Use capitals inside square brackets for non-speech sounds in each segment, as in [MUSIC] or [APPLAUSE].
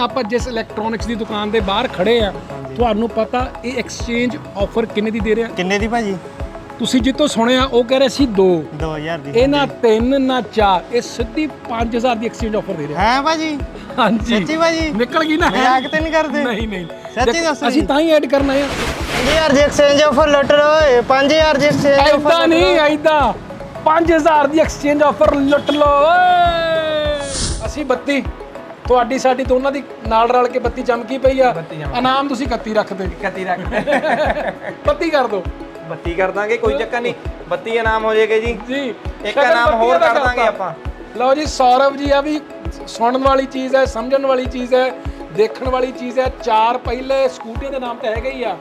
ਆਪਾਂ ਜਿਸ ਇਲੈਕਟ੍ਰੋਨਿਕਸ ਦੀ ਦੁਕਾਨ ਦੇ ਬਾਹਰ ਖੜੇ ਆ ਤੁਹਾਨੂੰ ਪਤਾ ਇਹ ਐਕਸਚੇਂਜ ਆਫਰ ਕਿੰਨੇ ਦੀ ਦੇ ਰਿਹਾ? ਕਿੰਨੇ ਦੀ ਭਾਜੀ? ਤੁਸੀਂ ਜਿੱਤੋਂ ਸੁਣਿਆ ਉਹ ਕਹਿ ਰਹੇ ਸੀ 2 2000 ਦੀ ਇਹ ਨਾ 3 ਨਾ 4 ਇਹ ਸਿੱਧੀ 5000 ਦੀ ਐਕਸਚੇਂਜ ਆਫਰ ਦੇ ਰਿਹਾ। ਹੈ ਭਾਜੀ? ਹਾਂਜੀ। ਸੱਚੀ ਭਾਜੀ? ਨਿਕਲ ਗਈ ਨਾ? ਮਜ਼ਾਕ ਤੇ ਨਹੀਂ ਕਰਦੇ? ਨਹੀਂ ਨਹੀਂ। ਸੱਚੀ ਦੱਸੋ ਅਸੀਂ। ਤਾਂ ਹੀ ਐਡ ਕਰਨਾ ਹੈ 5000 ਦੀ ਐਕਸਚੇਂਜ ਆਫਰ ਲੁੱਟ ਲਓ 5000 ਦੀ ਐਕਸਚੇਂਜ ਐਦਾਂ ਨਹੀਂ ਐਦਾਂ। 5000 ਦੀ ਐਕਸਚੇਂਜ ਆਫਰ ਲੁੱਟ ਲਓ ਓਏ। ਅਸੀਂ 32 ਤੁਹਾਡੀ ਸਾਡੀ ਦੋਨਾਂ ਦੀ ਨਾਲ ਰਲ ਕੇ 32 ਚਮਕੀ ਪਈ ਆ। ਇਨਾਮ ਤੁਸੀਂ 31 ਰੱਖ ਦੇ 31 ਰੱਖ। 32 ਕਰ ਦੋ। 32 ਕਰ ਦਾਂਗੇ ਕੋਈ ਚੱਕਰ ਨਹੀਂ। 32 ਇਨਾਮ ਹੋ ਜਾਏਗਾ ਜੀ। ਜੀ। ਇੱਕ ਸ਼ਗਨ ਇਨਾਮ 32 ਹੋਰ ਦਾ ਕਰ ਦਾਂਗੇ ਕਰਤਾ। ਆਪਾਂ। ਲਓ ਜੀ ਸੌਰਵ ਜੀ ਆ ਵੀ ਸੁਣਨ ਵਾਲੀ ਚੀਜ਼ ਹੈ ਸਮਝਣ ਵਾਲੀ ਚੀਜ਼ ਹੈ ਦੇਖਣ ਵਾਲੀ ਚੀਜ਼ ਹੈ। ਚਾਰ ਪਹਿਲੇ ਸਕੂਟੀਆਂ ਦੇ ਨਾਮ ਤਾਂ ਹੈਗੇ ਹੀ ਆ।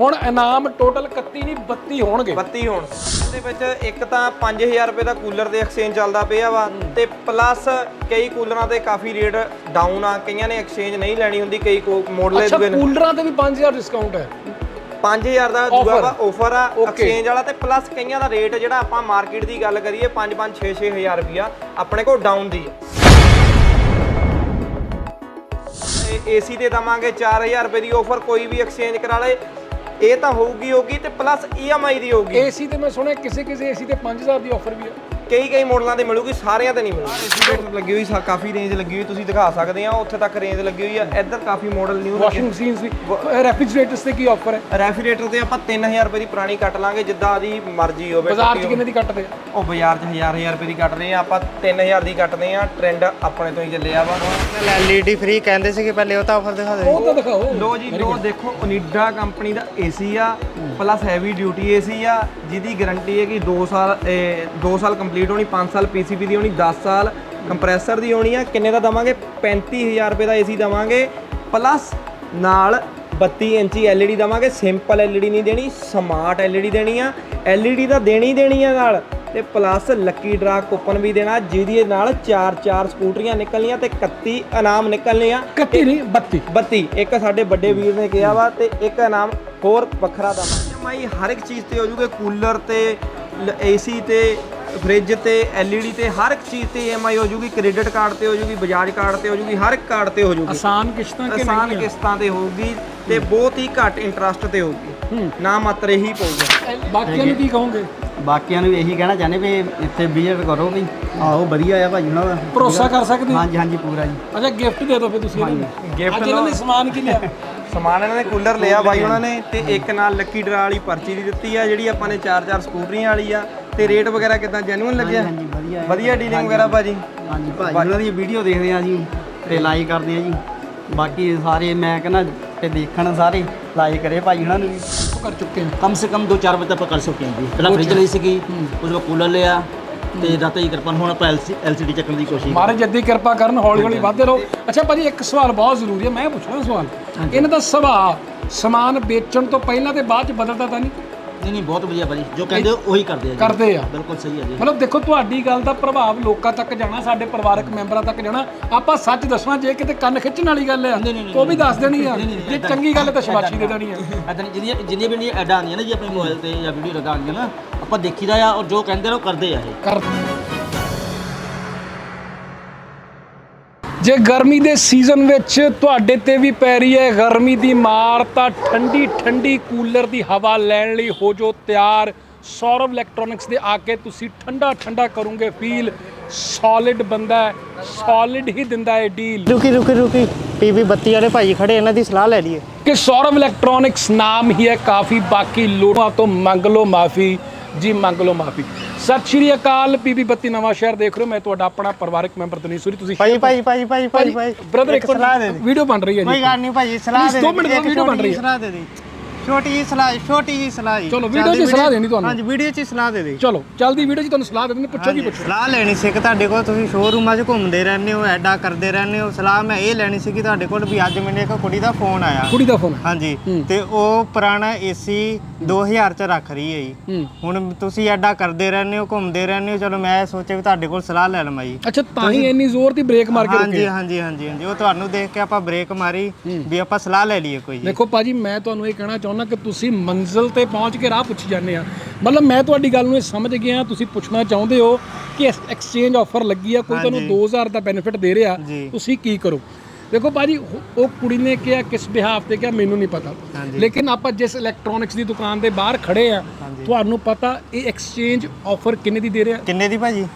ਹੁਣ ਇਨਾਮ ਟੋਟਲ 31 ਨਹੀਂ 32 ਹੋਣਗੇ। 32 ਹੋਣ। ਇਹਦੇ ਵਿੱਚ ਇੱਕ ਤਾਂ 5000 ਰੁਪਏ ਦਾ ਕੂਲਰ ਦੇ ਐਕਸਚੇਂਜ ਚੱਲਦਾ ਪਿਆ ਵਾ ਤੇ ਪਲੱਸ ਕਈ ਕੂਲਰਾਂ ਤੇ ਕਾਫੀ ਰੇਟ ਡਾਊਨ ਆ। ਕਈਆਂ ਨੇ ਐਕਸਚੇਂਜ ਨਹੀਂ ਲੈਣੀ ਹੁੰਦੀ ਕਈ ਮਾਡਲ ਅੱਛਾ ਦੂਗੇ ਨੇ। ਕੂਲਰਾਂ ਤੇ ਵੀ 5000 ਡਿਸਕਾਊਂਟ ਹੈ। 5000 ਦਾ ਦੂਆ। ਵਾ ਆਫਰ ਆ। ਐਕਸਚੇਂਜ ਵਾਲਾ ਤੇ ਪਲੱਸ ਕਈਆਂ ਦਾ ਰੇਟ ਜਿਹੜਾ ਆਪਾਂ ਮਾਰਕੀਟ ਦੀ ਗੱਲ ਕਰੀਏ 5 5 6 6000 ਰੁਪਿਆ ਆਪਣੇ ਕੋਲ ਡਾਊਨ ਦੀ ਏਸੀ ਤੇ ਦਵਾਂਗੇ 4000 ਰੁਪਏ ਦੀ ਆਫਰ ਕੋਈ ਵੀ ਐਕਸਚੇਂਜ ਕਰਾ ਲੇ ਇਹ ਤਾਂ ਹੋਊਗੀ ਹੋਊਗੀ ਤੇ ਪਲੱਸ EMI ਦੀ ਹੋਊਗੀ। ਏਸੀ ਤੇ ਮੈਂ ਸੁਣਿਆ ਕਿਸੇ ਕਿਸੇ ਏਸੀ ਤੇ 5000 ਦੀ ਆਫਰ ਵੀ ਹੈ। ਕਈ ਕਈ ਮਾਡਲਾਂ ਤੇ ਮਿਲੂਗੀ ਸਾਰਿਆਂ ਤੇ ਨਹੀਂ ਮਿਲੂਗੀ। ਲੱਗੀ ਹੋਈ ਸਾ- ਕਾਫੀ ਰੇਂਜ ਲੱਗੀ ਹੋਈ ਤੁਸੀਂ ਦਿਖਾ ਸਕਦੇ ਆ ਉੱਥੇ ਤੱਕ ਰੇਂਜ ਲੱਗੀ ਹੋਈ ਆ। ਇੱਧਰ ਕਾਫੀ ਮਾਡਲ ਨਿਊ ਵਾਸ਼ਿੰਗ ਮਸ਼ੀਨਸ ਵੀ ਰੈਫ੍ਰਿਜਰੇਟਰਸ ਤੇ ਕੀ ਆਫਰ ਹੈ? ਰੈਫ੍ਰਿਜਰੇਟਰ ਤੇ ਆਪਾਂ 3000 ਰੁਪਏ ਦੀ ਪੁਰਾਣੀ ਕੱਟ ਲਾਂਗੇ ਜਿੱਦਾਂ ਦੀ ਮਰਜ਼ੀ ਹੋਵੇ। ਬਾਜ਼ਾਰ 'ਚ ਕਿੰਨੇ ਦੀ ਕੱਟਦੇ ਆ? ਉਹ ਬਾਜ਼ਾਰ 'ਚ 1000 1000 ਰੁਪਏ ਦੀ ਕੱਟ ਰਹੇ ਆ। ਆਪਾਂ 3000 ਦੀ ਕੱਟਦੇ ਆ ਟ੍ਰੈਂਡ ਆਪਣੇ ਤੋਂ ਹੀ ਚੱਲਿਆ ਵਾ। ਐਲਈਡੀ ਫ੍ਰੀ ਕਹਿੰਦੇ ਸੀਗੇ ਪਹਿਲੇ ਉਹ ਤਾਂ ਆਫਰ ਦਿਖਾ ਦੇ ਉਹ ਤਾਂ ਦਿਖਾਓ। ਲੋ ਜੀ ਲੋ ਦੇਖੋ ਓਨੀਡਾ ਕੰਪਨੀ ਦਾ ਏਸੀ ਆ ਪਲੱਸ ਹੈਵੀ ਡਿਊਟੀ ਏਸੀ ਆ ਜਿਹਦੀ ਗਾਰੰਟੀ ਹੈ ਕਿ 2 ਸਾਲ 2 ਸਾਲ ਕੰਪਲੀਟ ਹੋਣੀ 5 ਸਾਲ ਪੀਸੀਬੀ ਦੀ ਹੋਣੀ 10 ਸਾਲ ਕੰਪਰੈਸਰ ਦੀ ਹੋਣੀ ਆ। ਕਿੰਨੇ ਦਾ ਦਵਾਂਗੇ? 35000 ਰੁਪਏ ਦਾ ਏਸੀ ਦਵਾਂਗੇ। ਪਲੱਸ ਨਾਲ 32 ਇੰਚੀ LED ਦਵਾਂਗੇ। ਸਿੰਪਲ LED ਨਹੀਂ ਦੇਣੀ ਸਮਾਰਟ LED ਦੇਣੀ ਆ। LED ਤਾਂ ਦੇਣੀ ਦੇਣੀ ਆ ਨਾਲ। ਤੇ ਪਲੱਸ ਲੱਕੀ ਡਰਾ ਕੂਪਨ ਵੀ ਦੇਣਾ ਜਿਹਦੇ ਨਾਲ 4-4 ਸਕੂਟਰੀਆਂ ਨਿਕਲਣੀਆਂ ਤੇ 31 ਇਨਾਮ ਨਿਕਲਣੇ ਆ। 31 ਨਹੀਂ 32 32 ਇੱਕ ਸਾਡੇ ਵੱਡੇ ਵੀਰ ਨੇ ਕਿਹਾ ਵਾ ਤੇ ਇੱਕ ਇਨਾਮ ਹੋਰ ਵੱਖਰਾ ਦਾ ਮਾਈ ਹਰ ਇੱਕ ਚੀਜ਼ ਤੇ ਹੋ ਜੂਗੇ ਕੂਲਰ ਤੇ ਏਸੀ ਤੇ ਫ੍ਰਿਜ ਤੇ LED ਤੇ ਹਰ ਇੱਕ ਚੀਜ਼ ਤੇ EMI ਹੋ ਜੂਗੀ ਕ੍ਰੈਡਿਟ ਕਾਰਡ ਤੇ ਹੋ ਜੂਗੀ ਬਜਾਜ ਕਾਰਡ ਤੇ ਹੋ ਜੂਗੀ ਹਰ ਇੱਕ ਕਾਰਡ ਤੇ ਹੋ ਜੂਗੀ। ਆਸਾਨ ਕਿਸ਼ਤਾਂ ਕਿ ਆਸਾਨ ਕਿਸ਼ਤਾਂ ਤੇ ਹੋਊਗੀ ਤੇ ਬਹੁਤ ਹੀ ਘੱਟ ਇੰਟਰਸਟ ਤੇ ਹੋਊਗੀ। ਨਾ ਮਾਤਰ ਹੀ ਪਊਗਾ। ਬਾਕੀਆਂ ਨੂੰ ਕੀ ਕਹੋਗੇ? ਬਾਕੀਆਂ ਨੂੰ ਇਹੀ ਕਹਿਣਾ ਚਾਹੁੰਦੇ ਵੀ ਇੱਥੇ ਵਿਜ਼ਿਟ ਕਰੋ ਵੀ। ਆਹੋ ਵਧੀਆ ਆ ਭਾਜੀ ਉਹਨਾਂ ਦਾ ਭਰੋਸਾ ਕਰ ਸਕਦੇ ਹੋ? ਹਾਂਜੀ ਹਾਂਜੀ ਪੂਰਾ ਜੀ। ਅੱਛਾ ਗਿਫਟ ਦੇ ਦਿਓ ਫਿਰ ਤੁਸੀਂ ਇਹਨਾਂ ਨੂੰ। ਅੱਜ ਇਹਨਾਂ ਨੇ। ਸਮਾਨ ਕੀ ਲਿਆ? [LAUGHS] ਸਮਾਨ ਇਹਨਾਂ ਨੇ ਕੂਲਰ ਲਿਆ ਬਾਈ ਉਹਨਾਂ ਨੇ ਤੇ ਇੱਕ ਨਾਲ ਲੱਕੀ ਡਰਾ ਵਾਲੀ ਪਰਚੀ ਦੀ ਦਿੱਤੀ ਆ ਜਿਹੜੀ ਆਪਾਂ ਨੇ 4-4 ਸਕੂਟਰੀਆਂ ਵਾਲੀ ਆ। ਤੇ ਰੇਟ ਵਗੈਰਾ ਕਿਦਾਂ ਜੈਨੂਇਨ ਲੱਗਿਆ ਹਾਂਜੀ ਵਧੀਆ ਹੈ। ਵਧੀਆ ਡੀਲਿੰਗ ਵਗੈਰਾ ਭਾਜੀ ਹਾਂਜੀ ਭਾਜੀ ਉਹਨਾਂ ਦੀ ਵੀਡੀਓ ਦੇਖਦੇ ਆ ਜੀ ਤੇ ਲਾਈਕ ਕਰਦੇ ਆ ਜੀ ਬਾਕੀ ਸਾਰੇ ਮੈਂ ਕਹਿੰਦਾ ਤੇ ਦੇਖਣ ਸਾਰੇ ਲਾਈਕ ਕਰੇ ਭਾਜੀ ਉਹਨਾਂ ਨੂੰ ਵੀ ਉਹ ਕਰ ਚੁੱਕੇ ਹਾਂ कम से कम दो चार बजे तक कर सकते हैं जी पहला फ्रिज ਲਈ ਸੀਗੀ ਉਸ ਤੋਂ ਕੂਲਰ ਲਿਆ ਤੇ ਦਾਤਾ ਜੀ ਕਿਰਪਾ ਨਾਲ ਹੁਣ ਆਪਾਂ ਐਲਸੀਡੀ ਚੱਕਣ ਦੀ ਕੋਸ਼ਿਸ਼ ਮਹਾਰਾਜ ਜੱਦੀ ਕਿਰਪਾ ਕਰਨ ਹੌਲੀ ਹੌਲੀ ਵਧਦੇ ਰਹੋ ਅੱਛਾ ਭਾਜੀ ਇੱਕ ਸਵਾਲ ਬਹੁਤ ਜ਼ਰੂਰੀ ਹੈ ਮੈਂ ਪੁੱਛਣਾ ਸਵਾਲ ਇਹਨਾਂ ਦਾ ਸੁਭਾਅ ਸਮਾਨ ਵੇਚਣ ਤੋਂ ਪਹਿਲਾਂ ਤੇ ਬਾਅਦ ਚ ਬਦਲਦਾ ਤਾਂ ਨਹੀਂ ਨਹੀਂ ਨਹੀਂ ਬਹੁਤ ਵਧੀਆ ਭਾਜੀ। ਜੋ ਕਹਿੰਦੇ ਹੋ ਉਹੀ ਕਰਦੇ ਆ ਜੀ। ਕਰਦੇ ਆ। ਬਿਲਕੁਲ ਸਹੀ ਹੈ ਜੀ। ਮਤਲਬ ਦੇਖੋ ਤੁਹਾਡੀ ਗੱਲ ਦਾ ਪ੍ਰਭਾਵ ਲੋਕਾਂ ਤੱਕ ਜਾਣਾ ਸਾਡੇ ਪਰਿਵਾਰਕ ਮੈਂਬਰਾਂ ਤੱਕ ਜਾਣਾ। ਆਪਾਂ ਸੱਚ ਦੱਸਣਾ ਜੇ ਕਿਤੇ ਕੰਨ ਖਿੱਚਣ ਵਾਲੀ ਗੱਲ ਆ ਉਹ ਵੀ ਦੱਸ ਦੇਣੀ ਆ। ਜੇ ਚੰਗੀ ਗੱਲ ਤਾਂ ਸ਼ਾਬਾਸ਼ੀ ਦੇ ਦੇਣੀ ਆ। ਐਦਾਂ ਨਹੀਂ। ਜਿੰਨੀਆਂ ਜਿੰਨੀਆਂ ਵੀ ਨਹੀਂ ਐਡਾਂ ਆਉਂਦੀਆਂ ਨਾ ਜੀ ਆਪਣੇ ਮੋਬਾਈਲ ਤੇ ਜਾਂ ਵੀਡੀਓ ਲਗਾ ਆਉਂਦੀਆਂ ਨਾ ਆਪਾਂ ਦੇਖੀਦਾ ਆ ਔਰ ਜੋ ਕਹਿੰਦੇ ਨੇ ਉਹ ਕਰਦੇ ਆ ਇਹ। ਕਰ ਜੇ ਗਰਮੀ ਦੇ ਸੀਜ਼ਨ ਵਿੱਚ ਤੁਹਾਡੇ ਤੇ ਵੀ ਪੈ ਰਹੀ ਹੈ ਗਰਮੀ ਦੀ ਮਾਰ ਤਾਂ ਠੰਡੀ ਠੰਡੀ ਕੂਲਰ ਦੀ ਹਵਾ ਲੈਣ ਲਈ ਹੋ ਜੋ ਤਿਆਰ। ਸੌਰਵ ਇਲੈਕਟ੍ਰੋਨਿਕਸ ਦੇ ਆ ਕੇ ਤੁਸੀਂ ਠੰਡਾ ਠੰਡਾ ਕਰੋਗੇ ਫੀਲ। ਸੋਲਿਡ ਬੰਦਾ ਹੈ ਸੋਲਿਡ ਹੀ ਦਿੰਦਾ ਹੈ ਡੀਲ ਰੁਕੀ ਰੁਕੀ ਰੁਕੀ। ਪੀਬੀ 32 ਵਾਲੇ ਭਾਜੀ ਖੜੇ ਇਹਨਾਂ ਦੀ ਸਲਾਹ ਲੈ ਲਈਏ। ਕਿ ਸੌਰਵ ਇਲੈਕਟ੍ਰੋਨਿਕਸ ਨਾਮ ਹੀ ਹੈ ਕਾਫੀ ਬਾਕੀ ਲੋਕਾਂ ਤੋਂ ਮੰਗ ਲਓ ਮਾਫੀ। ਜੀ ਮੰਗ ਲਓ ਮਾਫੀ। ਸਤਿ ਸ਼੍ਰੀ ਅਕਾਲ ਪੀਬੀ 32 ਨਵਾਂ ਸ਼ਹਿਰ ਦੇਖ ਰਹੇ ਹੋ। ਮੈਂ ਤੁਹਾਡਾ ਆਪਣਾ ਪਰਿਵਾਰਕ ਮੈਂਬਰ ਤਨੀਸ਼ੂਰੀ ਤੁਸੀਂ ਭਾਜੀ ਭਾਜੀ ਭਾਜੀ ਭਾਜੀ ਭਾਜੀ ਭਾਜੀ ਬ੍ਰਦਰ ਇੱਕ ਸਲਾਹ ਦੇ ਦੇ। ਵੀਡੀਓ ਬਣ ਰਹੀ ਹੈ ਕੋਈ ਜੀ ਗੱਲ ਨਹੀਂ ਭਾਜੀ ਸਲਾਹ ਦੇ ਦੋ ਮਿੰਟ ਦਾ ਇੱਕ video ਬਣ ਛੋਟੀ ਰਹੀ ਜਿਹੀ ਹੈ। ਸਲਾਹ ਦੇ ਦੇ। ਛੋਟੀ ਜੀ ਸਲਾਹ ਛੋਟੀ ਜੀ ਸਲਾਹ ਜੀ। ਚਲੋ, video ਚੱਲਦੀ 'ਚ ਸਲਾਹ ਦੇਣੀ ਤੁਹਾਨੂੰ। ਹਾਂਜੀ ਵੀਡੀਓ 'ਚ ਹੀ ਸਲਾਹ ਦੇ ਦੇ। ਚਲੋ ਜਲਦੀ ਵੀਡੀਓ 'ਚ ਤੁਹਾਨੂੰ ਸਲਾਹ ਦੇ ਦਿੰਦੇ ਪੁੱਛੋ ਜੀ ਪੁੱਛੋ। ਸਲਾਹ ਲੈਣੀ ਸੀ ਕਿ ਤੁਹਾਡੇ ਕੋਲ ਤੁਸੀਂ ਸ਼ੋਰੂਮਾਂ 'ਚ ਘੁੰਮਦੇ ਰਹਿੰਦੇ ਹੋ ਐਡਾ ਕਰਦੇ ਰਹਿੰਦੇ ਹੋ। ਸਲਾਹ ਮੈਂ ਇਹ ਲੈਣੀ ਸੀ ਕਿ ਤੁਹਾਡੇ ਕੋਲ ਵੀ ਅੱਜ ਮੈਨੂੰ ਇੱਕ ਕੁੜੀ ਦਾ ਫੋਨ ਆਇਆ। ਕੁੜੀ ਦਾ ਫੋਨ ਹਾਂਜੀ ਹੂੰ। ਤੇ ਉਹ ਪੁਰਾਣਾ ਏਸੀ 2000 ਚ ਰੱਖ ਰਹੀ ਹੈ ਜੀ। ਹੂੰ। ਹੁਣ ਤੁਸੀਂ ਐਡਾ ਕਰਦੇ ਰਹਿੰਦੇ ਹੋ ਘੁੰਮਦੇ ਰਹਿੰਦੇ ਹੋ ਚਲੋ ਮੈਂ ਸੋਚਿਆ ਵੀ ਤੁਹਾਡੇ ਕੋਲ ਸਲਾਹ ਲੈ ਲਵਾਂ ਜੀ। ਅੱਛਾ ਤਾਂ ਹੀ ਇੰਨੀ ਜ਼ੋਰ ਦੀ ਬ੍ਰੇਕ ਮਾਰ ਕੇ ਹਾਂਜੀ ਰੁਕੇ। ਹਾਂਜੀ ਹਾਂਜੀ ਹਾਂਜੀ ਉਹ ਤੁਹਾਨੂੰ ਦੇਖ ਕੇ ਆਪਾਂ ਬ੍ਰੇਕ ਮਾਰੀ ਵੀ ਆਪਾਂ ਸਲਾਹ ਲੈ ਲਈਏ ਕੋਈ ਜੀ। ਦੇਖੋ ਭਾਜੀ ਮੈਂ ਤੁਹਾਨੂੰ ਇਹ ਕਹਿਣਾ ਚਾਹੁੰਦਾ ਕਿ ਤੁਸੀਂ ਮੰਜ਼ਿਲ ਤੇ ਪਹੁੰਚ ਕੇ ਰਾਹ ਪੁੱਛ ਜਾਂਦੇ ਆ। ਮਤਲਬ ਮੈਂ ਤੁਹਾਡੀ ਗੱਲ ਨੂੰ ਇਹ ਸਮਝ ਗਿਆ ਤੁਸੀਂ ਪੁੱਛਣਾ ਚਾਹੁੰਦੇ ਹੋ ਕਿ ਐਕਸਚੇਂਜ ਆਫਰ ਲੱਗੀ ਆ ਕੋਈ ਤੁਹਾਨੂੰ 2000 ਦਾ ਬੈਨੀਫਿਟ ਦੇ ਰਿਹਾ। ਤੁਸੀਂ ਕੀ ਕਰੋ? ਦੇਖੋ ਭਾਜੀ ਉਹ- ਉਹ ਕੁੜੀ ਨੇ ਕਿਹਾ ਕਿਸ ਬਿਹਾਫ ਤੇ ਕਿਹਾ ਮੈਨੂੰ ਨਹੀਂ ਪਤਾ। ਲੇਕਿਨ ਆਪਾਂ ਜਿਸ ਇਲੈਕਟ੍ਰੋਨਿਕਸ ਦੀ ਦੁਕਾਨ ਦੇ ਬਾਹਰ ਖੜੇ ਆ ਤੁਹਾਨੂੰ ਪਤਾ ਇਹ ਐਕਸਚੇਂਜ ਆਫਰ ਕਿੰਨੇ ਦੀ ਦੇ ਰਿਹਾ? ਕਿੰਨੇ ਦੀ ਭਾਜੀ?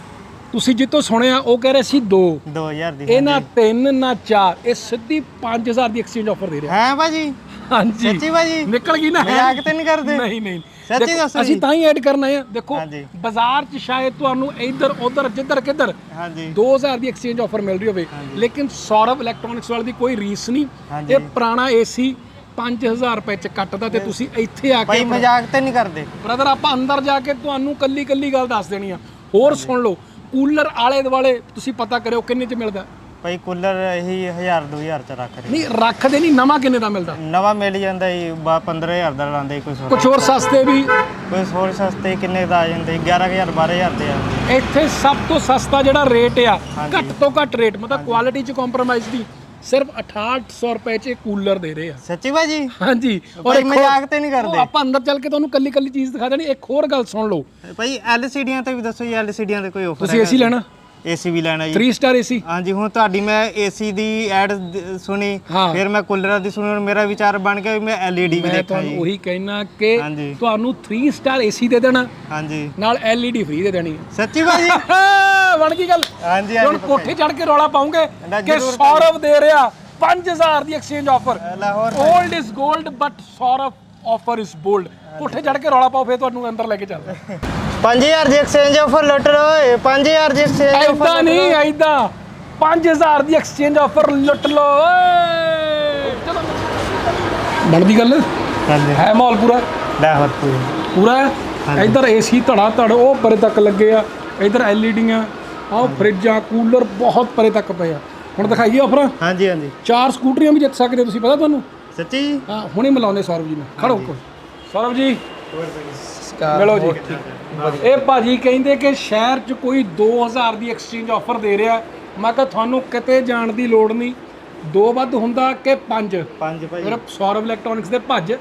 ਤੁਸੀਂ ਜਿੱਤੋਂ ਸੁਣਿਆ ਉਹ ਕਹਿ ਰਹੇ ਸੀ 2 2000 ਦੀ ਇਹ ਨਾ 3 ਨਾ 4 ਇਹ ਸਿੱਧੀ 5000 ਦੀ ਐਕਸਚੇਂਜ ਆਫਰ ਦੇ ਰਿਹਾ। ਹੈ ਭਾਜੀ? ਹਾਂਜੀ। ਸੱਚੀ ਭਾਜੀ? ਨਿਕਲ ਗਈ ਨਾ ਮਜ਼ਾਕ ਤੇ ਨਹੀਂ ਕਰਦੇ? ਨਹੀਂ ਨਹੀਂ। ਸੱਚੀ ਦੱਸੋ ਅਸੀਂ। ਤਾਂ ਹੀ ਐਡ ਕਰਨਾ ਹੈ। ਦੇਖੋ। ਬਾਜ਼ਾਰ 'ਚ ਸ਼ਾਇਦ ਤੁਹਾਨੂੰ ਇੱਧਰ ਉੱਧਰ ਜਿੱਧਰ ਕਿੱਧਰ ਹਾਂਜੀ। 2000 ਦੀ ਐਕਸਚੇਂਜ ਆਫਰ ਮਿਲ ਰਹੀ ਹੋਵੇ। ਲੇਕਿਨ ਸੌਰਵ ਇਲੈਕਟ੍ਰੋਨਿਕਸ ਵਾਲੇ ਦੀ ਕੋਈ ਰੀਸ ਨਹੀਂ। ਇਹ ਪੁਰਾਣਾ ਏਸੀ 5000 ਰੁਪਏ ਚ ਕੱਟਦਾ ਤੇ ਤੁਸੀਂ ਇੱਥੇ ਆ ਭਾਈ ਕੇ ਮਜ਼ਾਕ ਤੇ ਨਹੀਂ ਕਰਦੇ। ਬ੍ਰਦਰ ਆਪਾਂ ਅੰਦਰ ਜਾ ਕੇ ਤੁਹਾਨੂੰ ਕੱਲੀ ਕੱਲੀ ਗੱਲ ਦੱਸ ਦੇਣੀ ਆ। ਹੋਰ ਸੁਣ ਲਓ ਕੂਲਰ ਆਲੇ ਦੁਆਲੇ ਤੁਸੀਂ ਪਤਾ ਕਰਿਓ ਕਿੰਨੇ ਚ ਮਿਲਦਾ। ਭਾਈ ਕੂਲਰ ਇਹੀ 1000 2000 ਚ ਰੱਖ ਰਹੇ। ਨਹੀਂ ਰੱਖਦੇ ਨਹੀਂ ਨਵਾਂ ਕਿੰਨੇ ਦਾ ਮਿਲਦਾ? ਨਵਾਂ ਮਿਲ ਜਾਂਦਾ ਜੀ ਬਾ 15000 ਦਾ ਲਾਉਂਦੇ ਕੋਈ ਹੋਰ ਕੁਝ ਹੋਰ ਸਸਤੇ ਵੀ? ਕੋਈ ਹੋਰ ਸਸਤੇ ਕਿੰਨੇ ਦਾ ਆ ਜਾਂਦੇ? 11000 12000 ਦੇ ਆ। ਇੱਥੇ ਸਭ ਤੋਂ ਸਸਤਾ ਜਿਹੜਾ ਰੇਟ ਆ ਘੱਟ ਤੋਂ ਘੱਟ ਰੇਟ ਮਤਲਬ ਕੁਆਲਿਟੀ ਚ ਕੰਪਰੋਮਾਈਜ਼ ਨਹੀਂ। ਸਿਰਫ 6800 ਰੁਪਏ ਚ ਕੂਲਰ ਦੇ ਰਹੇ ਆ। ਸੱਚੀ ਭਾਜੀ? ਹਾਂਜੀ। ਭਾਈ ਹੋਰ- ਮਜ਼ਾਕ ਤੇ ਨਹੀਂ ਉਹ ਕਰਦੇ। ਆਪਾਂ ਅੰਦਰ ਚੱਲ ਕੇ ਤੁਹਾਨੂੰ ਕੱਲੀ ਕੱਲੀ ਚੀਜ਼ ਦਿਖਾ ਦੇਣੀ ਇੱਕ ਹੋਰ ਗੱਲ ਸੁਣ ਲਓ। ਭਾਈ ਐਲਸੀਡੀਆਂ ਤੇ ਵੀ ਦੱਸੋ ਜੀ ਐਲਸੀਡੀਆਂ ਤੇ ਕੋਈ ਆਫਰ ਤੁਸੀਂ ਏਸੀ ਲੈਣਾ? ਏਸੀ ਵੀ ਲੈਣਾ ਜੀ। 3 ਸਟਾਰ ਏਸੀ ਹਾਂਜੀ ਹੁਣ ਤੁਹਾਡੀ ਮੈਂ ਏਸੀ ਦੀ ਐਡ ਸੁਣੀ ਹਾਂ। ਫਿਰ ਮੈਂ ਕੂਲਰਾਂ ਦੀ ਸੁਣੀ ਹੁਣ ਮੇਰਾ ਵਿਚਾਰ ਬਣ ਗਿਆ ਵੀ ਮੈਂ ਐਲਈਡੀ ਵੀ ਮੈਂ ਦੇਖਾਂ ਤੁਹਾਨੂੰ ਜੀ। ਉਹੀ ਕਹਿਣਾ ਕਿ ਹਾਂਜੀ। ਤੁਹਾਨੂੰ 3 ਸਟਾਰ ਏਸੀ ਦੇ ਦੇਣਾ। ਹਾਂਜੀ। ਨਾਲ LED ਫ੍ਰੀ ਦੇ ਦੇਣੀ। ਹੈ ਸੱਚੀ ਭਾਜੀ? [LAUGHS] ਬਣ ਗਈ ਗੱਲ। ਹਾਂਜੀ ਹੁਣ ਹਾਂਜੀ ਕੋਠੇ ਚੜ ਕੇ ਰੌਲਾ ਪਾਉਂਗੇ ਨਾ, ਕਿ ਜ਼ਰੂਰ ਸੌਰਵ ਦੇ ਰਿਹਾ 5000 ਦੀ exchange offer Lahore old is 골ਡ but Saurav offer is bold ਕੋਠੇ ਚੜ ਕੇ ਰੌਲਾ ਪਾਓ ਫੇਰ ਤੁਹਾਨੂੰ ਅੰਦਰ ਲੈ ਕੇ ਚੱਲਦਾ। [LAUGHS] 5000 ਦੀ ਐਕਸਚੇਂਜ ਆਫਰ ਲੁੱਟ ਓਏ 5000 ਦੀ ਐਕਸਚੇਂਜ ਆਫਰ ਐਦਾਂ ਨਹੀਂ ਐਦਾਂ। 5000 ਦੀ ਐਕਸਚੇਂਜ ਆਫਰ ਲੁੱਟ ਲਓ ਓਏ। ਬਣਦੀ ਗੱਲ? ਹਾਂਜੀ। ਹੈ ਮਾਹੌਲ ਪੂਰਾ? ਲਾਹੌਰ ਪੂਰੀ। ਪੂਰਾ ਇੱਧਰ ਏਸੀ ਧੜਾ ਧੜ ਉਹ ਪਰੇ ਤੱਕ ਲੱਗੇ ਆ। ਇੱਧਰ ਐਲਈਡੀਆਂ ਆਹ ਫਰਿੱਜਾਂ ਕੂਲਰ ਬਹੁਤ ਪਰੇ ਤੱਕ ਪਏ ਆ। ਹੁਣ ਦਿਖਾਈਏ ਆਫਰਾਂ ਹਾਂਜੀ ਹਾਂਜੀ। ਚਾਰ ਸਕੂਟਰੀਆਂ ਵੀ ਜਿੱਤ ਸਕਦੇ ਹੋ ਤੁਸੀਂ ਪਤਾ ਤੁਹਾਨੂੰ? ਸੱਚੀ? ਹਾਂ ਹੁਣੇ ਮਿਲਾਉਂਦੇ ਸੌਰਵ ਜੀ ਨੂੰ। ਖੜੋ ਕੋਲ ਸੌਰਵ ਜੀ। ਮਿਲੋ ਜੀ। ਇਹ ਭਾਜੀ ਕਹਿੰਦੇ ਕਿ ਸ਼ਹਿਰ 'ਚ ਕੋਈ 2000 ਦੀ ਐਕਸਚੇਂਜ ਆਫਰ ਦੇ ਰਿਹਾ। ਮੈਂ ਕਿਹਾ ਤੁਹਾਨੂੰ ਕਿਤੇ ਜਾਣ ਦੀ ਲੋੜ ਨਹੀਂ। ਦੋ ਵੱਧ ਹੁੰਦਾ ਕਿ ਪੰਜ? ਪੰਜ ਭਾਈ। ਫਿਰ ਸੌਰਵ ਇਲੈਕਟ੍ਰੋਨਿਕਸ ਦੇ ਭੱਜ।